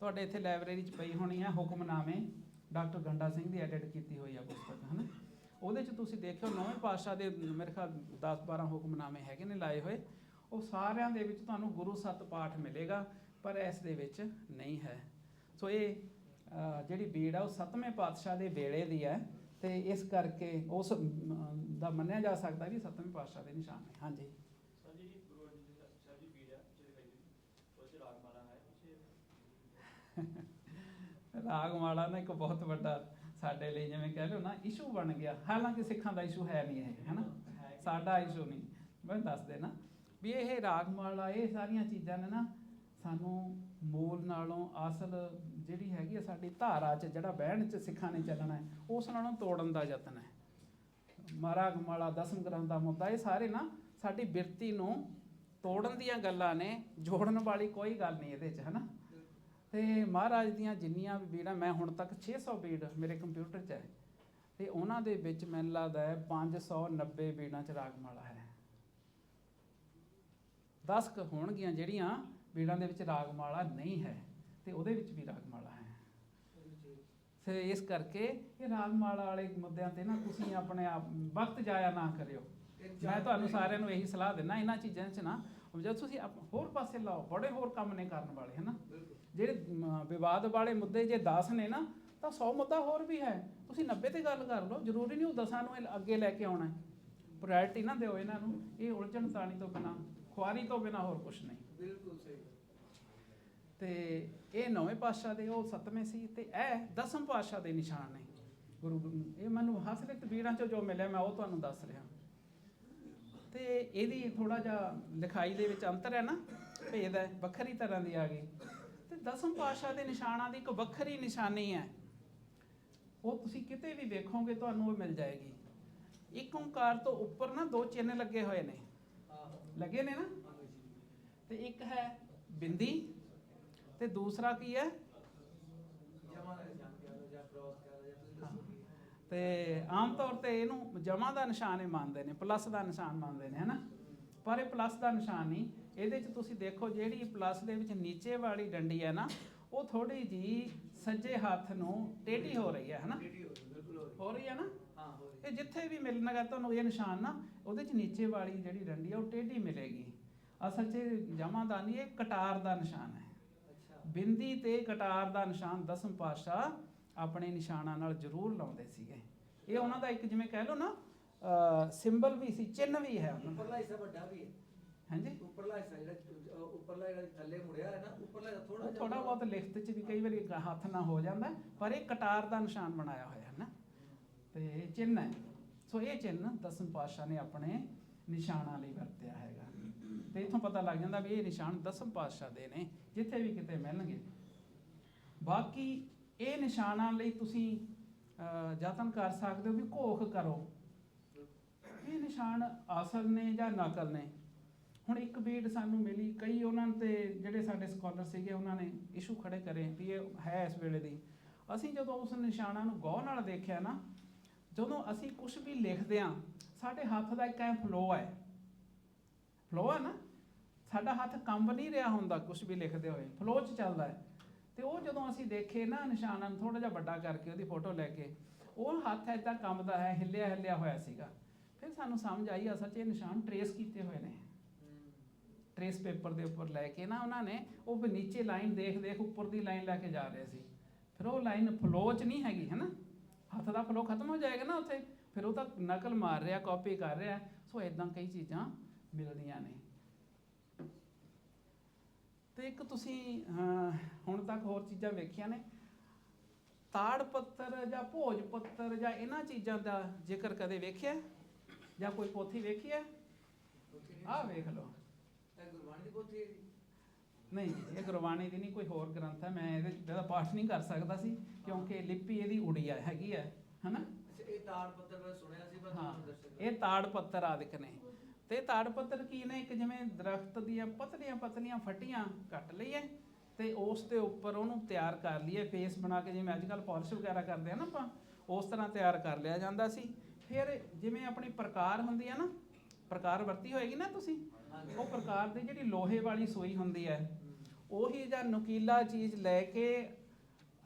ਤੁਹਾਡੇ ਇੱਥੇ ਲਾਇਬ੍ਰੇਰੀ 'ਚ ਪਈ ਹੋਣੀ ਹੈ ਹੁਕਮਨਾਮੇ। ਡਾਕਟਰ ਗੰਡਾ ਸਿੰਘ ਦੀ ਐਡਿਟ ਕੀਤੀ ਹੋਈ ਆ ਪੁਸਤਕ, ਹਨਾ? ਉਹਦੇ 'ਚ ਤੁਸੀਂ ਦੇਖਿਓ, ਨੌਵੇਂ ਪਾਤਸ਼ਾਹ ਦੇ ਮੇਰੇ ਖਿਆਲ 10 12 ਹੁਕਮਨਾਮੇ ਹੈਗੇ ਨੇ ਲਾਏ ਹੋਏ। ਉਹ ਸਾਰਿਆਂ ਦੇ ਵਿੱਚ ਤੁਹਾਨੂੰ ਗੁਰੂ ਸਤ ਪਾਠ ਮਿਲੇਗਾ, ਪਰ ਇਸ ਦੇ ਵਿੱਚ ਨਹੀਂ ਹੈ। ਸੋ ਇਹ ਜਿਹੜੀ ਬੀੜ ਆ, ਉਹ ਸਤਵੇਂ ਪਾਤਸ਼ਾਹ ਦੇ ਵੇਲੇ ਦੀ ਹੈ ਤੇ ਇਸ ਕਰਕੇ ਉਸ ਦਾ ਮੰਨਿਆ ਜਾ ਸਕਦਾ ਵੀ ਸਤਵੇਂ ਪਾਤਸ਼ਾਹ ਦੇ ਨਿਸ਼ਾਨ ਨੇ। ਹਾਂਜੀ ਸਰ ਜੀ ਗੁਰੂ ਅਰਜਨ ਦੇਵ ਸਾਹਿਬ ਦੀ ਪੀੜ ਆ ਚਿਹਰੇ ਦੀ ਉਹ ਚ ਰਾਗ ਮਾਲਾ ਹੈ ਪਿੱਛੇ ਰਾਗਮਾਲਾ ਨਾ ਇੱਕ ਬਹੁਤ ਵੱਡਾ ਸਾਡੇ ਲਈ ਜਿਵੇਂ ਕਹਿ ਲਓ ਨਾ ਇਸ਼ੂ ਬਣ ਗਿਆ। ਹਾਲਾਂਕਿ ਸਿੱਖਾਂ ਦਾ ਇਸ਼ੂ ਹੈ ਨਹੀਂ ਇਹ, ਹੈਨਾ? ਸਾਡਾ ਇਸ਼ੂ ਨਹੀਂ। ਮੈਂ ਦੱਸ ਦੇਣਾ ਵੀ ਇਹ ਰਾਗਮਾਲਾ, ਇਹ ਸਾਰੀਆਂ ਚੀਜ਼ਾਂ ਨੇ ਨਾ ਸਾਨੂੰ ਮੂਲ ਨਾਲੋਂ ਅਸਲ ਜਿਹੜੀ ਹੈਗੀ ਆ ਸਾਡੀ ਧਾਰਾ 'ਚ, ਜਿਹੜਾ ਬਹਿਣ 'ਚ ਸਿੱਖਾਂ ਨੇ ਚੱਲਣਾ ਉਸ ਨਾਲੋਂ ਤੋੜਨ ਦਾ ਯਤਨ ਹੈ। ਮਹਾਰਾਗਮਾਲਾ ਦਸਮ ਗ੍ਰੰਥ ਦਾ ਮੁੱਦਾ, ਇਹ ਸਾਰੇ ਨਾ ਸਾਡੀ ਬਿਰਤੀ ਨੂੰ ਤੋੜਨ ਦੀਆਂ ਗੱਲਾਂ ਨੇ, ਜੋੜਨ ਵਾਲੀ ਕੋਈ ਗੱਲ ਨਹੀਂ ਇਹਦੇ 'ਚ, ਹੈਨਾ? ਤੇ ਮਹਾਰਾਜ ਦੀਆਂ ਜਿੰਨੀਆਂ ਵੀ ਬੀੜਾਂ ਮੈਂ ਹੁਣ ਤੱਕ 600 ਬੀੜ ਮੇਰੇ ਕੰਪਿਊਟਰ 'ਚ ਹੈ। ਤੇ ਉਹਨਾਂ ਦੇ ਵਿੱਚ ਮੈਨੂੰ ਲੱਗਦਾ ਹੈ 590 ਬੀੜਾਂ 'ਚ ਰਾਗਮਾਲਾ ਹੈ। 10 ਕ ਹੋਣਗੀਆਂ ਜਿਹੜੀਆਂ ਬੀੜਾਂ ਦੇ ਵਿੱਚ ਰਾਗਮਾਲਾ ਨਹੀਂ ਹੈ ਤੇ ਉਹਦੇ ਵਿੱਚ ਵੀ ਰਾਗਮਾਲਾ ਹੈ। ਤੇ ਇਸ ਕਰਕੇ ਇਹ ਰਾਗਮਾਲਾ ਵਾਲੇ ਮੁੱਦਿਆਂ ਤੇ ਨਾ ਤੁਸੀਂ ਆਪਣੇ ਆਪ ਵਕਤ ਜਾਇਆ ਨਾ ਕਰਿਓ। ਮੈਂ ਤੁਹਾਨੂੰ ਸਾਰਿਆਂ ਨੂੰ ਇਹੀ ਸਲਾਹ ਦਿੰਦਾ ਇਹਨਾਂ ਚੀਜ਼ਾਂ 'ਚ ਨਾ ਜਦ ਤੁਸੀਂ ਆਪ- ਹੋਰ ਪਾਸੇ ਲਾਓ ਬੜੇ ਹੋਰ ਕੰਮ ਨੇ ਕਰਨ ਵਾਲੇ ਹਨਾ ਬਿਲਕੁਲ। ਜਿਹੜੇ ਵਿਵਾਦ ਵਾਲੇ ਮੁੱਦੇ ਜੇ 10 ਨੇ ਨਾ ਤਾਂ 100 ਮੁੱਦਾ ਹੋਰ ਵੀ ਹੈ। ਤੁਸੀਂ 90 ਤੇ ਗੱਲ ਕਰ ਲਓ ਜ਼ਰੂਰੀ ਨਹੀਂ ਉਹ 10 ਨੂੰ ਅੱਗੇ ਲੈ ਕੇ ਆਉਣਾ ਹੈ। ਪ੍ਰਾਇੋਰਟੀ ਨਾ ਦਿਓ ਇਹਨਾਂ ਨੂੰ ਇਹ ਉਲਝਣ ਤਾਣੀ ਤੋਂ ਬਿਨਾ ਖੁਆਰੀ ਤੋਂ ਬਿਨਾ ਹੋਰ ਕੁਝ ਨਹੀਂ। ਬਿਲਕੁਲ ਸਹੀ ਤੇ ਇਹ ਨੌਵੇਂ ਪਾਤਸ਼ਾਹ ਦੇ ਉਹ ਸੱਤਵੇਂ ਸੀ ਤੇ ਇਹ ਦਸਮ ਪਾਤਸ਼ਾਹ ਦੇ ਨਿਸ਼ਾਨ ਨੇ। ਗੁਰੂ ਇਹ ਮੈਨੂੰ ਹਸਰਤ ਵੀਰਾਂ ਚੋਂ ਜੋ ਮਿਲਿਆ ਮੈਂ ਉਹ ਤੁਹਾਨੂੰ ਦੱਸ ਰਿਹਾ। ਤੇ ਇਹਦੀ ਥੋੜਾ ਜਿਹਾ ਲਿਖਾਈ ਦੇ ਵਿੱਚ ਅੰਤਰ ਹੈ ਨਾ ਭੇਦ ਹੈ ਵੱਖਰੀ ਤਰ੍ਹਾਂ ਦੀ ਆ ਗਈ। ਤੇ ਦਸਮ ਪਾਤਸ਼ਾਹ ਦੇ ਨਿਸ਼ਾਨਾਂ ਦੀ ਇੱਕ ਵੱਖਰੀ ਨਿਸ਼ਾਨੀ ਹੈ। ਉਹ ਤੁਸੀਂ ਕਿਤੇ ਵੀ ਵੇਖੋਗੇ ਤੁਹਾਨੂੰ ਉਹ ਮਿਲ ਜਾਏਗੀ। ਇੱਕ ਓੰਕਾਰ ਤੋਂ ਉੱਪਰ ਨਾ ਦੋ ਚਿੰਨ੍ਹ ਲੱਗੇ ਹੋਏ ਨੇ। ਲੱਗੇ ਨੇ ਨਾ? ਤੇ ਇੱਕ ਹੈ ਬਿੰਦੀ ਤੇ ਦੂਸਰਾ ਕੀ ਹੈ? ਕੀ ਹੈ। ਤੇ ਆਮ ਤੌਰ ਤੇ ਇਹਨੂੰ ਜਮਾ ਦਾ ਨਿਸ਼ਾਨ ਹੀ ਮੰਨਦੇ ਨੇ, ਪਲੱਸ ਦਾ ਨਿਸ਼ਾਨ ਮੰਨਦੇ ਨੇ ਹਨਾ ਪਰ ਇਹ ਪਲੱਸ ਦਾ ਨਿਸ਼ਾਨ ਨਹੀਂ। ਇਹਦੇ 'ਚ ਤੁਸੀਂ ਦੇਖੋ ਜਿਹੜੀ ਪਲੱਸ ਦੇ ਵਿੱਚ ਨੀਚੇ ਵਾਲੀ ਡੰਡੀ ਹੈ ਨਾ ਉਹ ਥੋੜੀ ਜੀ ਸੱਜੇ ਹੱਥ ਨੂੰ ਟੇਢੀ ਹੋ ਰਹੀ ਹੈ ਹਨਾ? ਹੋ ਰਹੀ ਹੋ ਨਾ? ਹਾਂ ਹੋ ਰਹੀ। ਇਹ ਜਿੱਥੇ ਵੀ ਮਿਲਣਗਾ ਤੁਹਾਨੂੰ ਇਹ ਨਿਸ਼ਾਨ ਨਾ ਉਹਦੇ 'ਚ ਨੀਚੇ ਵਾਲੀ ਜਿਹੜੀ ਡੰਡੀ ਹੈ ਉਹ ਟੇਢੀ ਮਿਲੇਗੀ। ਅਸਲ 'ਚ ਜਮਾ ਦਾ ਨਹੀਂ ਇਹ ਕਟਾਰ ਦਾ ਨਿਸ਼ਾਨ ਹੈ। ਬਿੰਦੀ ਤੇ ਕਟਾਰ ਦਾ ਨਿਸ਼ਾਨ ਦਸਮ ਪਾਤਸ਼ਾਹ ਆਪਣੇ ਨਿਸ਼ਾਨਾਂ ਨਾਲ ਜ਼ਰੂਰ ਲਾਉਂਦੇ ਸੀਗੇ। ਇਹ ਉਹਨਾਂ ਦਾ ਇੱਕ ਜਿਵੇਂ ਕਹਿ ਲਓ ਨਾ ਸਿੰਬਲ ਵੀ ਸੀ ਚਿੰਨ੍ਹ ਵੀ ਹੈ ਉਹਨਾਂ ਦਾ। ਉੱਪਰਲਾ ਹਿੱਸਾ ਵੱਡਾ ਵੀ ਹੈ। ਹਾਂਜੀ। ਉੱਪਰਲਾ ਹਿੱਸਾ ਜਿਹੜਾ ਉੱਪਰਲਾ ਜਿਹੜਾ ਥੱਲੇ ਮੁੜਿਆ ਹੈ ਨਾ ਉੱਪਰਲਾ ਥੋੜਾ ਥੋੜਾ ਬਹੁਤ ਲਿਖਤ 'ਚ ਵੀ ਕਈ ਵਾਰੀ ਹੱਥ ਨਾ ਹੋ ਜਾਂਦਾ ਪਰ ਇਹ ਕਟਾਰ ਦਾ ਨਿਸ਼ਾਨ ਬਣਾਇਆ ਹੋਇਆ ਹੈ ਨਾ। ਤੇ ਚਿੰਨ੍ਹ ਹੈ। ਸੋ ਇਹ ਚਿੰਨ੍ਹ ਦਸਮ ਪਾਤਸ਼ਾਹ ਨੇ ਆਪਣੇ ਨਿਸ਼ਾਨਾਂ ਲਈ ਵਰਤਿਆ ਹੈਗਾ। ਤੇ ਇਥੋਂ ਪਤਾ ਲੱਗ ਜਾਂਦਾ ਵੀ ਇਹ ਨਿਸ਼ਾਨ ਦਸਮ ਪਾਤਸ਼ਾਹ ਦੇ ਨੇ ਜਿੱਥੇ ਵੀ ਕਿਤੇ ਮਿਲਣਗੇ। ਬਾਕੀ ਇਹ ਨਿਸ਼ਾਨਾਂ ਲਈ ਤੁਸੀਂ ਯਤਨ ਕਰ ਸਕਦੇ ਹੋ ਵੀ ਘੋਖ ਕਰੋ। ਇਹ ਨਿਸ਼ਾਨ ਅਸਲ ਨੇ ਜਾਂ ਨਕਲ ਨੇ? ਹੁਣ ਇੱਕ ਬੀਡ ਸਾਨੂੰ ਮਿਲੀ, ਕਈ ਉਹਨਾਂ ਤੇ ਜਿਹੜੇ ਸਾਡੇ ਸਕਾਲਰ ਸੀਗੇ, ਉਹਨਾਂ ਨੇ ਇਸ਼ੂ ਖੜੇ ਕਰੇ ਵੀ ਇਹ ਹੈ ਇਸ ਵੇਲੇ ਦੀ। ਅਸੀਂ ਜਦੋਂ ਉਸ ਨਿਸ਼ਾਨਾਂ ਨੂੰ ਗੌਰ ਨਾਲ ਦੇਖਿਆ ਨਾ, ਜਦੋਂ ਅਸੀਂ ਕੁਝ ਵੀ ਲਿਖਦੇ ਆ ਸਾਡੇ ਹੱਥ ਦਾ ਇੱਕ ਐ ਫਲੋ ਹੈ। ਫਲੋ ਹੈ ਨਾ? ਸਾਡਾ ਹੱਥ ਕੰਬ ਨਹੀਂ ਰਿਹਾ ਹੁੰਦਾ ਕੁਝ ਵੀ ਲਿਖਦੇ ਹੋਏ। ਫਲੋ 'ਚ ਚੱਲਦਾ ਹੈ। ਤੇ ਉਹ ਜਦੋਂ ਅਸੀਂ ਦੇਖੇ ਨਾ ਨਿਸ਼ਾਨਾਂ ਨੂੰ ਥੋੜਾ ਜਿਹਾ ਵੱਡਾ ਕਰਕੇ, ਉਹਦੀ ਫੋਟੋ ਲੈ ਕੇ, ਉਹ ਹੱਥ ਐਦਾਂ ਕੰਬਦਾ ਹੈ ਹਿੱਲਿਆ ਹਿੱਲਿਆ ਹੋਇਆ ਸੀਗਾ। ਫਿਰ ਸਾਨੂੰ ਸਮਝ ਆਈ, ਅਸਲ 'ਚ ਇਹ ਨਿਸ਼ਾਨ ਟਰੇਸ ਕੀਤੇ ਹੋਏ ਨੇ। ਟਰੇਸ ਪੇਪਰ ਦੇ ਉੱਪਰ ਲੈ ਕੇ ਨਾ ਉਹਨਾਂ ਨੇ ਉਹ ਵੀ ਨੀਚੇ ਲਾਈਨ ਦੇਖ ਦੇਖ ਉੱਪਰ ਦੀ ਲਾਈਨ ਲੈ ਕੇ ਜਾ ਰਹੇ ਸੀ। ਫਿਰ ਉਹ ਲਾਈਨ ਫਲੋ 'ਚ ਨਹੀਂ ਹੈਗੀ ਹੈ ਨਾ ਹੱਥ ਦਾ ਫਲੋ ਖਤਮ ਹੋ ਜਾਏਗਾ ਨਾ ਉੱਥੇ। ਫਿਰ ਉਹ ਤਾਂ ਨਕਲ ਮਾਰ ਰਿਹਾ ਕਾਪੀ ਕਰ ਰਿਹਾ। ਸੋ ਇਦਾਂ ਕਈ ਚੀਜ਼ਾਂ ਮਿਲਦੀਆਂ ਨੇ। ਤੇ ਇੱਕ ਤੁਸੀਂ ਹੁਣ ਤੱਕ ਹੋਰ ਚੀਜ਼ਾਂ ਵੇਖੀਆਂ ਨੇ। ਤਾੜ ਪੱਤਰ ਜਾਂ ਭੋਜ ਪੱਤਰ ਜਾਂ ਇਹਨਾਂ ਚੀਜ਼ਾਂ ਦਾ ਜ਼ਿਕਰ ਕਦੇ ਵੇਖਿਆ? ਜਾਂ ਕੋਈ ਪੋਥੀ ਵੇਖੀ ਹੈ? ਉੱਥੇ ਆਹ ਵੇਖ ਲਓ। ਨਹੀਂ ਜੀ, ਇਹ ਗੁਰਬਾਣੀ ਦੀ ਨਹੀਂ ਕੋਈ ਹੋਰ ਗ੍ਰੰਥ ਹੈ। ਮੈਂ ਇਹਦੇ ਇਹਦਾ ਪਾਠ ਨਹੀਂ ਕਰ ਸਕਦਾ ਸੀ ਕਿਉਂਕਿ ਲਿਪੀ ਇਹਦੀ ਉੜੀਆ ਹੈਗੀ ਹੈ ਹਨਾ? ਇਹ ਤਾੜ ਪੱਤਰ ਮੈਂ ਸੁਣਿਆ ਸੀ ਪਰ ਹਾਂ ਇਹ ਤਾੜ ਪੱਤਰ ਆਦਿਕ ਨੇ। ਤੇ ਤਾੜ ਪੱਤਰ ਕੀ ਨੇ? ਇੱਕ ਜਿਵੇਂ ਦਰਖਤ ਦੀਆਂ ਪਤਲੀਆਂ ਪਤਲੀਆਂ ਫਟੀਆਂ ਕੱਟ ਲਈਏ ਤੇ ਉਸ ਦੇ ਉੱਪਰ ਉਹਨੂੰ ਤਿਆਰ ਕਰ ਲਈਏ ਫੇਸ ਬਣਾ ਕੇ ਜਿਵੇਂ ਅੱਜ ਕੱਲ ਪਾਲਿਸ਼ ਵਗੈਰਾ ਕਰਦੇ ਆ ਨਾ ਆਪਾਂ ਉਸ ਤਰ੍ਹਾਂ ਤਿਆਰ ਕਰ ਲਿਆ ਜਾਂਦਾ ਸੀ। ਫਿਰ ਜਿਵੇਂ ਆਪਣੀ ਪ੍ਰਕਾਰ ਹੁੰਦੀ ਹੈ ਨਾ ਪ੍ਰਕਾਰ ਵਰਤੀ ਹੋਏਗੀ ਨਾ ਤੁਸੀਂ। ਉਹ ਪ੍ਰਕਾਰ ਦੀ ਜਿਹੜੀ ਲੋਹੇ ਵਾਲੀ ਸੂਈ ਹੁੰਦੀ ਹੈ, ਉਹੀ ਜਾਂ ਨੁਕੀਲਾ ਚੀਜ਼ ਲੈ ਕੇ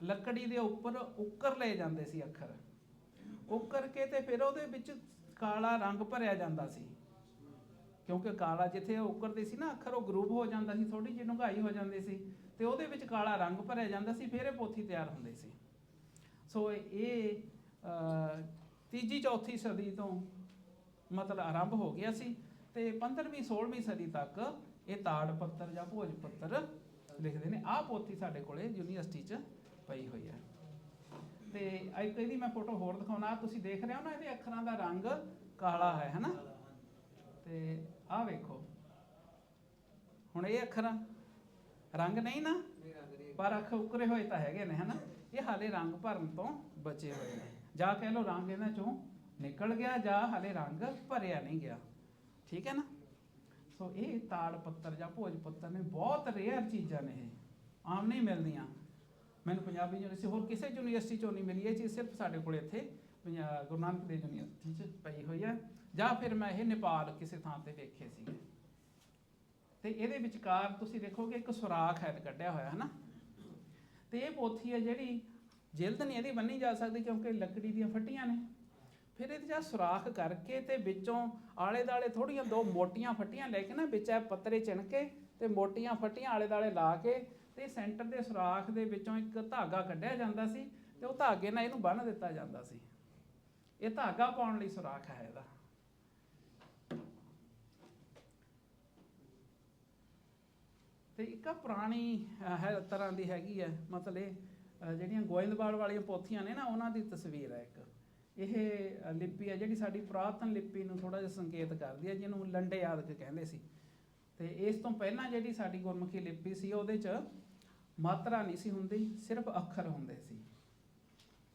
ਲੱਕੜੀ ਦੇ ਉੱਪਰ ਉੱਕਰ ਲਏ ਜਾਂਦੇ ਸੀ ਅੱਖਰ। ਉੱਕਰ ਕੇ ਤੇ ਫਿਰ ਉਹਦੇ ਵਿੱਚ ਕਾਲਾ ਰੰਗ ਭਰਿਆ ਜਾਂਦਾ ਸੀ। ਕਿਉਂਕਿ ਕਾਲਾ ਜਿੱਥੇ ਉੱਕਰਦੇ ਸੀ ਨਾ, ਅੱਖਰ ਉਹ ਗਰੂਪ ਹੋ ਜਾਂਦਾ ਸੀ ਥੋੜੀ ਜਿਹੀ ਡੂੰਘਾਈ ਹੋ ਜਾਂਦੀ ਸੀ ਤੇ ਉਹਦੇ ਵਿੱਚ ਕਾਲਾ ਰੰਗ ਭਰਿਆ ਜਾਂਦਾ ਸੀ, ਫਿਰ ਇਹ ਪੋਥੀ ਤਿਆਰ ਹੁੰਦੀ ਸੀ। ਸੋ ਇਹ ਤੀਜੀ ਚੌਥੀ ਸਦੀ ਤੋਂ ਮਤਲਬ ਆਰੰਭ ਹੋ ਗਿਆ ਸੀ। ਤੇ 15ਵੀਂ 16ਵੀਂ ਸਦੀ ਤੱਕ ਇਹ ਤਾੜ ਪੱਤਰ ਜਾਂ ਭੋਜ ਪੱਤਰ ਲਿਖਦੇ ਨੇ। ਆਹ ਪੋਥੀ ਸਾਡੇ ਕੋਲੇ ਯੂਨੀਵਰਸਿਟੀ 'ਚ ਪਈ ਹੋਈ ਹੈ। ਤੇ ਇੱਕ ਇਹਦੀ ਮੈਂ ਫੋਟੋ ਹੋਰ ਦਿਖਾਉਣਾ। ਤੁਸੀਂ ਦੇਖ ਰਹੇ ਹੋ ਨਾ, ਇਹਦੇ ਅੱਖਰਾਂ ਦਾ ਰੰਗ ਕਾਲਾ ਹੈ ਹਨਾ ਤੇ ਆਹ ਵੇਖੋ। ਹੁਣ ਇਹ ਅੱਖਰਾਂ, ਰੰਗ ਨਹੀਂ ਨਾ, ਪਰ ਅੱਖ ਉਕਰੇ ਹੋਏ ਤਾਂ ਹੈਗੇ ਨੇ ਹਨਾ ਇਹ ਹਾਲੇ ਰੰਗ ਭਰਨ ਤੋਂ ਬਚੇ ਹੋਏ ਨੇ। ਜਾਂ ਕਹਿ ਲਓ ਰੰਗ ਇਹਨਾਂ ਚੋਂ ਨਿਕਲ ਗਿਆ ਜਾਂ ਹਾਲੇ ਰੰਗ ਭਰਿਆ ਨਹੀਂ ਗਿਆ। ਠੀਕ ਹੈ ਨਾ? ਸੋ ਇਹ ਤਾੜ ਪੱਤਰ ਜਾਂ ਭੋਜ ਪੱਤਰ ਨੇ ਬਹੁਤ ਰੇਅਰ ਚੀਜ਼ਾਂ ਨੇ ਇਹ। ਆਮ ਨਹੀਂ ਮਿਲਦੀਆਂ। ਮੈਨੂੰ ਪੰਜਾਬੀ ਯੂਨੀਵਰਸਿਟੀ ਹੋਰ ਕਿਸੇ ਯੂਨੀਵਰਸਿਟੀ ਚੋਂ ਨਹੀਂ ਮਿਲੀ ਇਹ ਚੀਜ਼, ਸਿਰਫ ਸਾਡੇ ਕੋਲ ਇੱਥੇ ਪੰਜਾ- ਗੁਰੂ ਨਾਨਕ ਦੇਵ ਯੂਨੀਵਰਸਿਟੀ 'ਚ ਪਈ ਹੋਈ ਹੈ। ਜਾਂ ਫਿਰ ਮੈਂ ਇਹ ਨੇਪਾਲ ਕਿਸੇ ਥਾਂ ਤੇ ਵੇਖੇ ਸੀ ਤੇ ਇਹਦੇ ਵਿਚਕਾਰ ਤੁਸੀਂ ਦੇਖੋਗੇ ਇੱਕ ਸੁਰਾਖ ਹੈ ਕੱਢਿਆ ਹੋਇਆ ਹੈ ਨਾ ਤੇ ਇਹ ਪੋਥੀ ਹੈ ਜਿਹੜੀ ਜਿਲਦ ਨਹੀਂ ਇਹਦੀ ਬੰਨੀ ਜਾ ਸਕਦੀ ਕਿਉਂਕਿ ਲੱਕੜੀ ਦੀਆਂ ਫੱਟੀਆਂ ਨੇ। ਫਿਰ ਇਹਦੇ ਜਾਂ ਸੁਰਾਖ ਕਰਕੇ ਤੇ ਵਿੱਚੋਂ ਆਲੇ ਦਾਲੇ ਥੋੜੀਆਂ ਦੋ ਮੋਟੀਆਂ ਫੱਟੀਆਂ ਲੈ ਕੇ ਨਾ ਵਿੱਚ ਇਹ ਪੱਤਰੇ ਚਿਣ ਕੇ ਤੇ ਮੋਟੀਆਂ ਫੱਟੀਆਂ ਆਲੇ ਦਾਲੇ ਲਾ ਕੇ ਤੇ ਸੈਂਟਰ ਦੇ ਸੁਰਾਖ ਦੇ ਵਿੱਚੋਂ ਇੱਕ ਧਾਗਾ ਕੱਢਿਆ ਜਾਂਦਾ ਸੀ ਤੇ ਉਹ ਧਾਗੇ ਨਾਲ ਇਹਨੂੰ ਬੰਨ੍ਹ ਦਿੱਤਾ ਜਾਂਦਾ ਸੀ। ਇਹ ਧਾਗਾ ਪਾਉਣ ਲਈ ਸੁਰਾਖ ਹੈ ਇਹਦਾ। ਤੇ ਇੱਕ ਪੁਰਾਣੀ ਹੈ ਤਰ੍ਹਾਂ ਦੀ ਹੈਗੀ ਹੈ, ਮਤਲਬ ਇਹ ਜਿਹੜੀਆਂ ਗੋਇੰਦਵਾਲ ਵਾਲੀਆਂ ਪੋਥੀਆਂ ਨੇ ਨਾ, ਉਹਨਾਂ ਦੀ ਤਸਵੀਰ ਹੈ ਇੱਕ। ਇਹ ਲਿਪੀ ਹੈ ਜਿਹੜੀ ਸਾਡੀ ਪੁਰਾਤਨ ਲਿਪੀ ਨੂੰ ਥੋੜਾ ਜਿਹਾ ਸੰਕੇਤ ਕਰਦੀ ਹੈ ਜਿਹਨੂੰ ਲੰਡੇ ਆਦਿਕ ਕਹਿੰਦੇ ਸੀ। ਤੇ ਇਸ ਤੋਂ ਪਹਿਲਾਂ ਜਿਹੜੀ ਸਾਡੀ ਗੁਰਮੁਖੀ ਲਿਪੀ ਸੀ, ਉਹਦੇ 'ਚ ਮਾਤਰਾ ਨਹੀਂ ਸੀ ਹੁੰਦੀ, ਸਿਰਫ ਅੱਖਰ ਹੁੰਦੇ ਸੀ।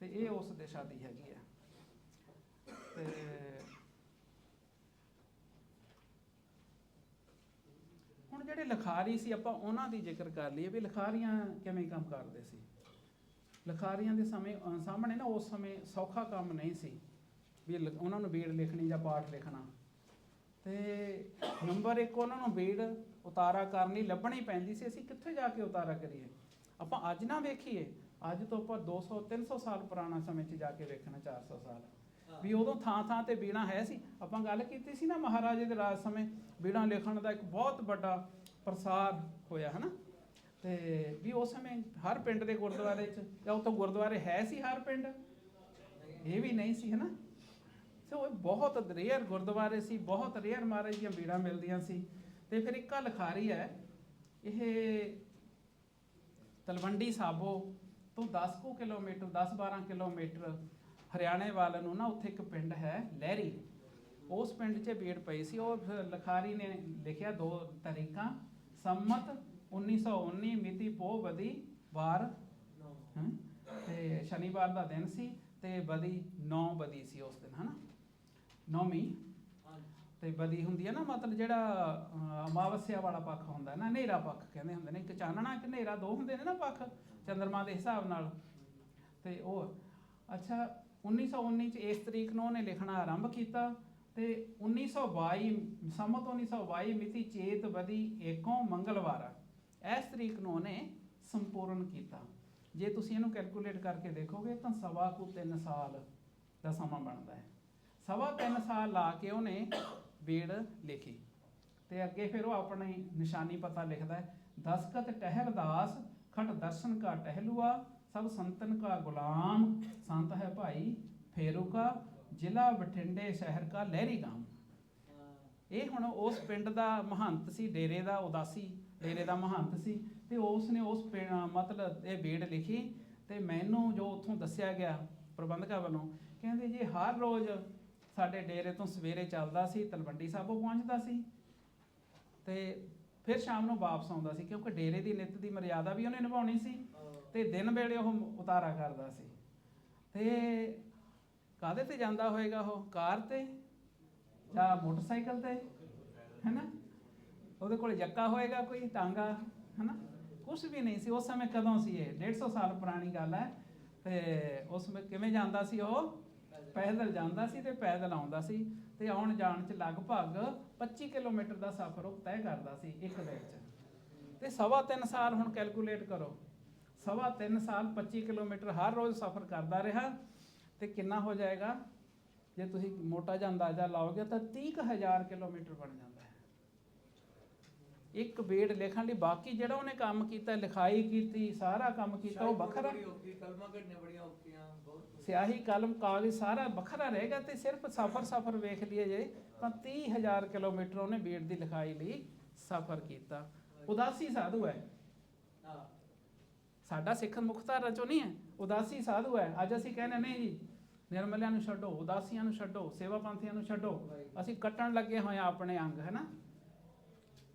ਤੇ ਇਹ ਉਸ ਦਿਸ਼ਾ ਦੀ ਹੈਗੀ ਹੈ ਤੇ ਹੁਣ ਜਿਹੜੇ ਲਿਖਾਰੀ ਸੀ, ਆਪਾਂ ਉਹਨਾਂ ਦੀ ਜ਼ਿਕਰ ਕਰ ਲਈਏ ਵੀ ਲਿਖਾਰੀਆਂ ਕਿਵੇਂ ਕੰਮ ਕਰਦੇ ਸੀ। ਲਿਖਾਰੀਆਂ ਦੇ ਸਮੇਂ ਸਾਹਮਣੇ ਨਾ ਉਸ ਸਮੇਂ ਸੌਖਾ ਕੰਮ ਨਹੀਂ ਸੀ ਵੀ ਉਹਨਾਂ ਨੂੰ ਬੀੜ ਲਿਖਣੀ ਜਾਂ ਪਾਠ ਲਿਖਣਾ। ਤੇ ਨੰਬਰ 1 ਉਹਨਾਂ ਨੂੰ ਬੀੜ ਉਤਾਰਾ ਕਰਨ ਲਈ ਲੱਭਣੀ ਪੈਂਦੀ ਸੀ ਅਸੀਂ ਕਿੱਥੇ ਜਾ ਕੇ ਉਤਾਰਾ ਕਰੀਏ? ਆਪਾਂ ਅੱਜ ਨਾ ਵੇਖੀਏ ਅੱਜ ਤੋਂ ਆਪਾਂ 200 300 ਸਾਲ ਪੁਰਾਣਾ ਸਮੇਂ 'ਚ ਜਾ ਕੇ ਵੇਖਣਾ 400 ਸਾਲ। ਵੀ ਉਦੋਂ ਥਾਂ ਥਾਂ ਤੇ ਬੀਣਾ ਹੈ ਸੀ। ਆਪਾਂ ਗੱਲ ਕੀਤੀ ਸੀ ਨਾ ਮਹਾਰਾਜੇ ਦੇ ਰਾਜ ਸਮੇਂ ਬੀਣਾ ਲਿਖਣ ਦਾ ਇੱਕ ਬਹੁਤ ਵੱਡਾ ਪ੍ਰਸਾਰ ਹੋਇਆ ਹਨਾ? ਤੇ ਵੀ ਉਸ ਸਮੇਂ ਹਰ ਪਿੰਡ ਦੇ ਗੁਰਦੁਆਰੇ 'ਚ, ਜਾਂ ਉੱਥੋਂ ਗੁਰਦੁਆਰੇ ਹੈ ਸੀ ਹਰ ਪਿੰਡ? ਇਹ ਵੀ ਨਹੀਂ ਸੀ, ਹਨਾ? ਸੋ ਇਹ ਬਹੁਤ ਰੇਅਰ ਗੁਰਦੁਆਰੇ ਸੀ, ਬਹੁਤ ਰੇਅਰ ਮਹਾਰਾਜ ਦੀਆਂ ਬੀੜਾਂ ਮਿਲਦੀਆਂ ਸੀ। ਤੇ ਫਿਰ ਇੱਕ ਆ ਲਿਖਾਰੀ ਹੈ, ਇਹ ਤਲਵੰਡੀ ਸਾਬੋ ਤੋਂ 10 ਕੁ ਕਿਲੋਮੀਟਰ 10-12 ਕਿਲੋਮੀਟਰ ਹਰਿਆਣੇ ਵਾਲ ਨੂੰ ਨਾ ਉੱਥੇ ਇੱਕ ਪਿੰਡ ਹੈ, ਲਹਿਰੀ। ਉਸ ਪਿੰਡ 'ਚ ਬੀੜ ਪਈ ਸੀ। ਉਹ ਫਿਰ ਲਿਖਾਰੀ ਨੇ ਲਿਖਿਆ ਦੋ ਤਰੀਕਾਂ, ਸੰਮਤ 1919 ਮਿਤੀ ਪੋ ਬਦੀ ਵਾਰ? ਤੇ ਸ਼ਨੀਵਾਰ ਦਾ ਦਿਨ ਸੀ ਤੇ ਬਦੀ 9 ਬਦੀ ਸੀ ਉਸ ਦਿਨ ਹਨਾ? ਨੌਵੀਂ। ਤੇ ਬਦੀ ਹੁੰਦੀ ਹੈ ਨਾ ਮਤਲਬ ਜਿਹੜਾ ਅਮਾਵਸਿਆ ਵਾਲਾ ਪੱਖ ਹੁੰਦਾ ਹੈ ਨਾ ਹਨੇਰਾ ਪੱਖ ਕਹਿੰਦੇ ਹੁੰਦੇ ਨੇ ਇੱਕ ਚਾਨਣਾ ਇੱਕ ਹਨੇਰਾ ਦੋ ਹੁੰਦੇ ਨੇ ਨਾ ਪੱਖ ਚੰਦਰਮਾ ਦੇ ਹਿਸਾਬ ਨਾਲ। ਤੇ ਉਹ ਅੱਛਾ 1919 ਚ ਇਸ ਤਰੀਕ ਨੂੰ ਉਹਨੇ ਲਿਖਣਾ ਆਰੰਭ ਕੀਤਾ ਤੇ 1922 ਸੰਮਤ 1922 ਮਿਤੀ ਚੇਤ ਬਦੀ ਏਕੋਂ ਮੰਗਲਵਾਰ। ਇਸ ਤਰੀਕ ਨੂੰ ਉਹਨੇ ਸੰਪੂਰਨ ਕੀਤਾ। ਜੇ ਤੁਸੀਂ ਇਹਨੂੰ ਕੈਲਕੂਲੇਟ ਕਰਕੇ ਦੇਖੋਗੇ ਤਾਂ ਸਵਾ ਕੁ 3 ਸਾਲ ਦਾ ਸਮਾਂ ਬਣਦਾ ਹੈ। ਸਵਾ 3 ਸਾਲ ਲਾ ਕੇ ਉਹਨੇ ਵੇੜ ਲਿਖੀ। ਤੇ ਅੱਗੇ ਫਿਰ ਉਹ ਆਪਣੀ ਨਿਸ਼ਾਨੀ ਪਤਾ ਲਿਖਦਾ ਹੈ, ਦਸਕਤ ਟਹਿਲ ਖਟ ਦਰਸ਼ਨ ਕਾ ਟਹਿਲੂਆ, ਸਭ ਸੰਤਨ ਕਾ ਗੁਲਾਮ, ਸੰਤ ਹੈ ਭਾਈ ਫੇਰੂਕਾ, ਜ਼ਿਲ੍ਹਾ ਬਠਿੰਡੇ ਸ਼ਹਿਰ ਕਾ ਲਹਿਰੀ ਗਾਮ ਇਹ ਹੁਣ ਉਸ ਪਿੰਡ ਦਾ ਮਹੰਤ ਸੀ, ਡੇਰੇ ਦਾ ਉਦਾਸੀ ਡੇਰੇ ਦਾ ਮਹੰਤ ਸੀ ਤੇ ਉਸ ਨੇ ਉਸ ਪਿੰ- ਮਤਲਬ ਇਹ ਬੀੜ ਲਿਖੀ ਤੇ ਮੈਨੂੰ ਜੋ ਉੱਥੋਂ ਦੱਸਿਆ ਗਿਆ ਪ੍ਰਬੰਧਕਾਂ ਵੱਲੋਂ, ਕਹਿੰਦੇ ਜੀ ਹਰ ਰੋਜ਼ ਸਾਡੇ ਡੇਰੇ ਤੋਂ ਸਵੇਰੇ ਚੱਲਦਾ ਸੀ, ਤਲਵੰਡੀ ਸਾਬੋ ਪਹੁੰਚਦਾ ਸੀ ਤੇ ਫਿਰ ਸ਼ਾਮ ਨੂੰ ਵਾਪਸ ਆਉਂਦਾ ਸੀ ਕਿਉਂਕਿ ਡੇਰੇ ਦੀ ਨਿੱਤ ਦੀ ਮਰਿਆਦਾ ਵੀ ਉਹਨੇ ਨਿਭਾਉਣੀ ਸੀ ਤੇ ਦਿਨ ਵੇਲੇ ਉਹ ਉਤਾਰਾ ਕਰਦਾ ਸੀ। ਤੇ ਕਾਹਦੇ ਤੇ ਜਾਂਦਾ ਹੋਏਗਾ ਉਹ? ਕਾਰ ਤੇ ਜਾਂ ਮੋਟਰਸਾਈਕਲ ਤੇ? ਹੈਨਾ? ਉਹਦੇ ਕੋਲ ਜੱਕਾ ਹੋਏਗਾ ਕੋਈ ਟਾਂਗਾ ਹੈਨਾ? ਕੁਝ ਵੀ ਨਹੀਂ ਸੀ, ਉਸ ਸਮੇਂ ਕਦੋਂ ਸੀ ਇਹ? 150 ਸਾਲ ਪੁਰਾਣੀ ਗੱਲ ਹੈ। ਤੇ ਉਸ ਸਮੇਂ ਕਿਵੇਂ ਜਾਂਦਾ ਸੀ ਉਹ? ਪੈਦਲ ਜਾਂਦਾ ਸੀ ਤੇ ਪੈਦਲ ਆਉਂਦਾ ਸੀ ਤੇ ਆਉਣ ਜਾਣ ਚ ਲਗਭਗ 25 ਕਿਲੋਮੀਟਰ ਦਾ ਸਫ਼ਰ ਉਹ ਤੈਅ ਕਰਦਾ ਸੀ ਇੱਕ ਦਿਨ ਚ। ਤੇ ਸਵਾ ਤਿੰਨ ਸਾਲ ਹੁਣ ਕੈਲਕੂਲੇਟ ਕਰੋ। ਸਵਾ ਤਿੰਨ ਸਾਲ 25 ਕਿਲੋਮੀਟਰ ਹਰ ਰੋਜ਼ ਸਫ਼ਰ ਕਰਦਾ ਰਿਹਾ ਤੇ ਕਿੰਨਾ ਹੋ ਜਾਏਗਾ? ਜੇ ਤੁਸੀਂ ਮੋਟਾ ਜਿਹਾ ਅੰਦਾਜ਼ਾ ਲਾਓਗੇ ਤਾਂ 30000 ਕਿਲੋਮੀਟਰ ਬਣ ਜਾਂਦਾ। ਇੱਕ ਬੇੜ ਲਿਖਣ ਲਈ ਬਾਕੀ ਜਿਹੜਾ ਉਹਨੇ ਕੰਮ ਕੀਤਾ ਲਿਖਾਈ ਕੀਤੀ ਸਾਰਾ ਕੰਮ ਕੀਤਾ ਉਹ ਵੱਖਰਾ। ਬੜੀ ਔਖੀ ਕਲਮਾਂ ਕੱਢਣੀਆਂ ਬੜੀਆਂ ਔਖੀਆਂ ਬਹੁਤ ਸਿਆਹੀ ਕਲਮ ਕਾਗਜ਼ ਸਾਰਾ ਵੱਖਰਾ ਰਹੇਗਾ ਤੇ ਸਿਰਫ ਸਫ਼ਰ ਸਫ਼ਰ ਵੇਖ ਲਈਏ ਜੇ ਤਾਂ 30000 ਕਿਲੋਮੀਟਰ ਉਹਨੇ ਬੀੜ ਦੀ ਲਿਖਾਈ ਲਈ ਸਫ਼ਰ ਕੀਤਾ। ਉਦਾਸੀ ਸਾਧੂ ਹੈ। ਸਾਡਾ ਸਿੱਖ ਮੁਖਤਾਰ ਚੋਂ ਨਹੀਂ ਹੈ। ਉਦਾਸੀ ਸਾਧੂ ਹੈ। ਅੱਜ ਅਸੀਂ ਕਹਿੰਦੇ ਨਹੀਂ ਜੀ ਨਿਰਮਲਿਆਂ ਨੂੰ ਛੱਡੋ ਉਦਾਸੀਆਂ ਨੂੰ ਛੱਡੋ ਸੇਵਾ ਪੰਥੀਆਂ ਨੂੰ ਛੱਡੋ। ਅਸੀਂ ਕੱਟਣ ਲੱਗੇ ਹੋਏ ਆਪਣੇ ਅੰਗ ਹੈ ਨਾ?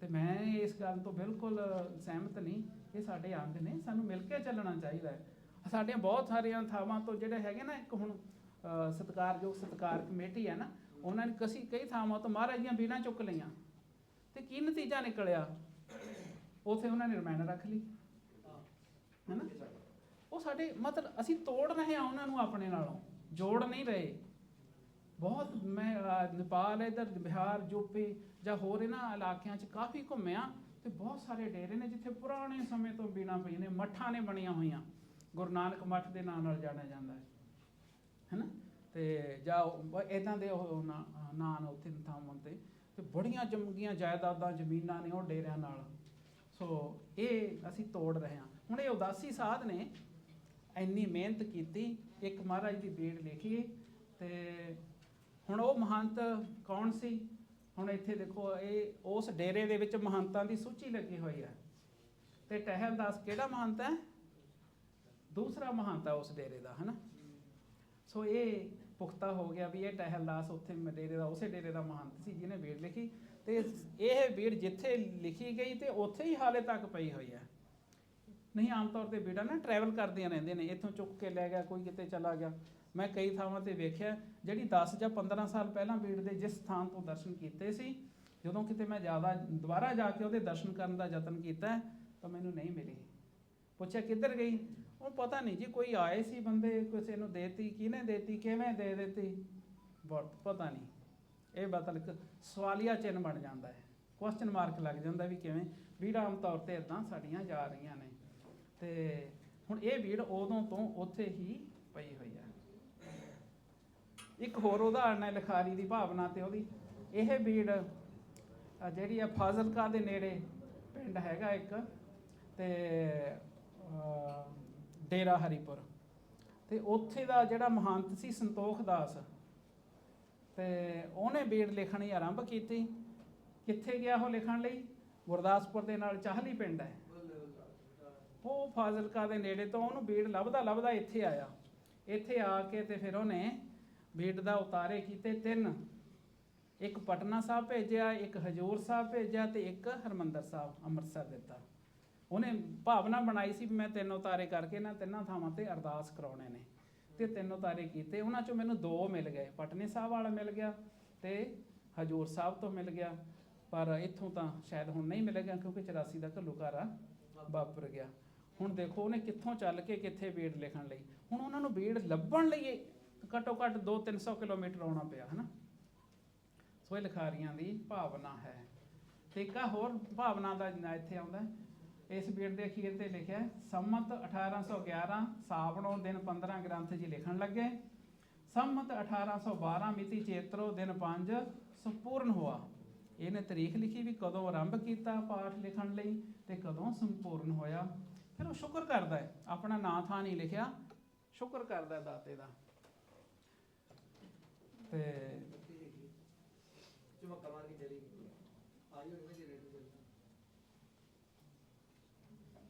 ਤੇ ਮੈਂ ਇਸ ਗੱਲ ਤੋਂ ਬਿਲਕੁਲ ਸਹਿਮਤ ਨਹੀਂ ਇਹ ਸਾਡੇ ਅੰਗ ਨੇ ਸਾਨੂੰ ਮਿਲ ਕੇ ਚੱਲਣਾ ਚਾਹੀਦਾ ਹੈ। ਸਾਡੀਆਂ ਬਹੁਤ ਸਾਰੀਆਂ ਥਾਵਾਂ ਤੋਂ ਜਿਹੜੇ ਹੈਗੇ ਨਾ ਇੱਕ ਹੁਣ ਅਹ, ਸਤਿਕਾਰਯੋਗ ਸਤਿਕਾਰ ਕਮੇਟੀ ਹੈ ਨਾ ਉਹਨਾਂ ਨੇ ਕਸੀ ਕਈ ਥਾਵਾਂ ਤੋਂ ਮਹਾਰਾਜ ਦੀਆਂ ਬੀੜਾਂ ਚੁੱਕ ਲਈਆਂ ਤੇ ਕੀ ਨਤੀਜਾ ਨਿਕਲਿਆ? ਉਥੇ ਉਹਨਾਂ ਨੇ ਰਮਾਇਣ ਰੱਖ ਲਈ। ਹੈਨਾ ਉਹ ਸਾਡੇ ਮਤਲਬ ਅਸੀਂ ਤੋੜ ਰਹੇ ਹਾਂ ਉਹਨਾਂ ਨੂੰ ਆਪਣੇ ਨਾਲੋਂ ਜੋੜ ਨਹੀਂ ਰਹੇ। ਬਹੁਤ ਮੈਂ ਨੇਪਾਲ ਇਧਰ, ਬਿਹਾਰ ਯੂਪੀ ਜਾਂ ਹੋਰ ਇਹਨਾਂ ਇਲਾਕਿਆਂ 'ਚ ਕਾਫੀ ਘੁੰਮਿਆ ਤੇ ਬਹੁਤ ਸਾਰੇ ਡੇਰੇ ਨੇ ਜਿੱਥੇ ਪੁਰਾਣੇ ਸਮੇਂ ਤੋਂ ਬੀਣਾ ਪਈਆਂ ਨੇ, ਮੱਠਾਂ ਨੇ ਬਣੀਆਂ ਹੋਈਆਂ। ਗੁਰੂ ਨਾਨਕ ਮੱਠ ਦੇ ਨਾਂ ਨਾਲ ਜਾਣਿਆ ਜਾਂਦਾ ਹੈ। ਹੈਨਾ? ਤੇ ਜਾਂ ਇਦਾਂ ਦੇ ਉਹ ਨਾ- ਨਾਂ ਉੱਥੇ ਥਾਵਾਂ ਤੇ। ਤੇ ਬੜੀਆਂ ਜੰਗੀਆਂ ਜਾਇਦਾਦਾਂ ਜ਼ਮੀਨਾਂ ਨੇ ਉਹ ਡੇਰਿਆਂ ਨਾਲ। ਸੋ ਇਹ ਅਸੀਂ ਤੋੜ ਰਹੇ ਹਾਂ। ਹੁਣ ਇਹ ਉਦਾਸੀ ਸਾਧ ਨੇ। ਇੰਨੀ ਮਿਹਨਤ ਕੀਤੀ, ਇੱਕ ਮਹਾਰਾਜ ਦੀ ਬੀੜ ਲਿਖੀ ਤੇ ਹੁਣ ਉਹ ਮਹੰਤ ਕੌਣ ਸੀ? ਹੁਣ ਇੱਥੇ ਦੇਖੋ, ਇਹ ਉਸ ਡੇਰੇ ਦੇ ਵਿੱਚ ਮਹੰਤਾਂ ਦੀ ਸੂਚੀ ਲੱਗੀ ਹੋਈ ਹੈ। ਤੇ ਟਹਿਲਦਾਸ ਕਿਹੜਾ ਮਹੰਤ ਹੈ? ਦੂਸਰਾ ਮਹੰਤ ਹੈ ਉਸ ਡੇਰੇ ਦਾ, ਹਨਾ? ਸੋ ਇਹ ਪੁਖਤਾ ਹੋ ਗਿਆ ਵੀ ਇਹ ਟਹਿਲਦਾਸ ਉੱਥੇ ਡੇਰੇ ਦਾ, ਉਸੇ ਡੇਰੇ ਦਾ ਮਹੰਤ ਸੀ ਜਿਹਨੇ ਬੀੜ ਲਿਖੀ। ਤੇ ਇਹ ਬੀੜ ਜਿੱਥੇ ਲਿਖੀ ਗਈ ਤੇ ਉੱਥੇ ਹੀ ਹਾਲੇ ਤੱਕ ਪਈ ਹੋਈ ਹੈ। ਨਹੀਂ, ਆਮ ਤੌਰ ਤੇ ਬੀੜਾਂ ਨਾ ਟਰੈਵਲ ਕਰਦੀਆਂ ਰਹਿੰਦੀਆਂ ਨੇ, ਇੱਥੋਂ ਚੁੱਕ ਕੇ ਲੈ ਗਿਆ, ਕੋਈ ਕਿਤੇ ਚਲਾ ਗਿਆ। ਮੈਂ ਕਈ ਥਾਵਾਂ ਤੇ ਵੇਖਿਆ, ਜਿਹੜੀ 10 ਜਾਂ 15 ਸਾਲ ਪਹਿਲਾਂ ਬੀੜ ਦੇ ਜਿਸ ਸਥਾਨ ਤੋਂ ਦਰਸ਼ਨ ਕੀਤੇ ਸੀ, ਜਦੋਂ ਕਿਤੇ ਮੈਂ ਜ਼ਿਆਦਾ ਦੁਬਾਰਾ ਜਾ ਕੇ ਉਹਦੇ ਦਰਸ਼ਨ ਕਰਨ ਦਾ ਯਤਨ ਕੀਤਾ, ਤਾਂ ਮੈਨੂੰ ਨਹੀਂ ਮਿਲੀ। ਪੁੱਛਿਆ ਕਿੱਧਰ ਗਈ? ਉਹ ਪਤਾ ਨਹੀਂ ਜੀ, ਕੋਈ ਆਏ ਸੀ ਬੰਦੇ, ਕਿਸੇ ਨੂੰ ਦੇਤੀ, ਕਿਹਨੇ ਦੇਤੀ, ਕਿਵੇਂ ਦੇ ਦਿੱਤੀ? ਬਹੁਤ ਪਤਾ ਨਹੀਂ। ਇਹ ਮਤਲਬ ਸਵਾਲੀਆ ਚਿੰਨ ਬਣ ਜਾਂਦਾ ਹੈ। ਕੁਐਸਚਨ ਮਾਰਕ ਲੱਗ ਜਾਂਦਾ ਵੀ ਕਿਵੇਂ? ਭੀੜ ਆਮ ਤੌਰ ਤੇ ਇਦਾਂ ਸਾਡੀਆਂ ਜਾ ਰਹੀਆਂ ਨੇ। ਤੇ ਹੁਣ ਇਹ ਭੀੜ ਉਦੋਂ ਤੋਂ ਉੱਥੇ ਹੀ ਪਈ ਹੋਈ ਹੈ। ਇੱਕ ਹੋਰ ਉਦਾਹਰਣ ਹੈ ਲਿਖਾਰੀ ਦੀ ਭਾਵਨਾ ਤੇ ਉਹਦੀ। ਇਹ ਬੀੜ ਜਿਹੜੀ ਆ ਫਾਜ਼ਿਲਕਾ ਦੇ ਨੇੜੇ ਪਿੰਡ ਹੈਗਾ ਇੱਕ ਤੇ ਡੇਰਾ ਹਰੀਪੁਰ। ਤੇ ਉੱਥੇ ਦਾ ਜਿਹੜਾ ਮਹੰਤ ਸੀ ਸੰਤੋਖ ਦਾਸ, ਤੇ ਉਹਨੇ ਬੀੜ ਲਿਖਣੀ ਆਰੰਭ ਕੀਤੀ। ਕਿੱਥੇ ਗਿਆ ਉਹ ਲਿਖਣ ਲਈ? ਗੁਰਦਾਸਪੁਰ ਦੇ ਨਾਲ ਚਾਹਲੀ ਪਿੰਡ ਹੈ। ਉਹ ਫਾਜ਼ਿਲਕਾ ਦੇ ਨੇੜੇ ਤੋਂ ਉਹਨੂੰ ਬੀੜ ਲੱਭਦਾ ਲੱਭਦਾ ਇੱਥੇ ਆਇਆ। ਇੱਥੇ ਆ ਕੇ ਤੇ ਫਿਰ ਉਹਨੇ ਬੀੜ ਦਾ ਉਤਾਰੇ ਕੀਤੇ ਤਿੰਨ। ਇੱਕ ਪਟਨਾ ਸਾਹਿਬ ਭੇਜਿਆ, ਇੱਕ ਹਜੂਰ ਸਾਹਿਬ ਭੇਜਿਆ ਤੇ ਇੱਕ ਹਰਮੰਦਰ ਸਾਹਿਬ ਅੰਮ੍ਰਿਤਸਰ ਦਿੱਤਾ। ਉਹਨੇ ਭਾਵਨਾ ਬਣਾਈ ਸੀ ਵੀ ਮੈਂ ਤਿੰਨ ਉਤਾਰੇ ਕਰਕੇ ਨਾ ਤਿੰਨਾਂ ਥਾਵਾਂ ਤੇ ਅਰਦਾਸ ਕਰਾਉਣੇ ਨੇ। ਤੇ ਤਿੰਨ ਉਤਾਰੇ ਕੀਤੇ। ਉਹਨਾਂ ਚੋਂ ਮੈਨੂੰ ਦੋ ਮਿਲ ਗਏ। ਪਟਨੇ ਸਾਹਿਬ ਵਾਲਾ ਮਿਲ ਗਿਆ ਤੇ ਹਜੂਰ ਸਾਹਿਬ ਤੋਂ ਮਿਲ ਗਿਆ। ਪਰ ਇੱਥੋਂ ਤਾਂ ਸ਼ਾਇਦ ਹੁਣ ਨਹੀਂ ਮਿਲੇਗਾ ਕਿਉਂਕਿ 84 ਦਾ ਘੱਲੂਕਾਰਾ ਵਾਪਰ ਗਿਆ। ਹੁਣ ਦੇਖੋ ਉਹਨੇ ਕਿੱਥੋਂ ਚੱਲ ਕੇ ਕਿੱਥੇ ਬੀੜ ਲਿਖਣ ਲਈ। ਹੁਣ ਉਹਨਾਂ ਨੂੰ ਬੀੜ ਲੱਭਣ ਲਈ ਘੱਟੋ ਘੱਟ 2-300 ਕਿਲੋਮੀਟਰ ਆਉਣਾ ਪਿਆ ਹਨਾ? ਸੋ ਇਹ ਲਿਖਾਰੀਆਂ ਦੀ ਭਾਵਨਾ ਹੈ। ਤੇ ਇੱਕ ਹੋਰ ਭਾਵਨਾ ਦਾ ਜਿਹੜਾ ਇੱਥੇ ਆਉਂਦਾ ਇਸ ਬੀੜ ਦੇ ਅਖੀਰ ਤੇ ਲਿਖਿਆ ਹੈ, ਸੰਮਤ 1811 ਸਾਵਣੋਂ ਦਿਨ 15 ਗ੍ਰੰਥ ਜੀ ਲਿਖਣ ਲੱਗੇ। ਸੰਮਤ 1812 ਮਿਤੀ ਚੇਤਰੋ ਦਿਨ 5 ਸੰਪੂਰਨ ਹੋਆ। ਇਹਨੇ ਤਾਰੀਖ ਲਿਖੀ ਵੀ ਕਦੋਂ ਆਰੰਭ ਕੀਤਾ ਪਾਠ ਲਿਖਣ ਲਈ ਤੇ ਕਦੋਂ ਸੰਪੂਰਨ ਹੋਇਆ। ਫਿਰ ਉਹ ਸ਼ੁਕਰ ਕਰਦਾ ਹੈ ਆਪਣਾ ਨਾਂ ਥਾਂ ਨਹੀਂ ਲਿਖਿਆ ਸ਼ੁਕਰ ਕਰਦਾ ਹੈ ਦਾਤੇ ਦਾ। ਤੇ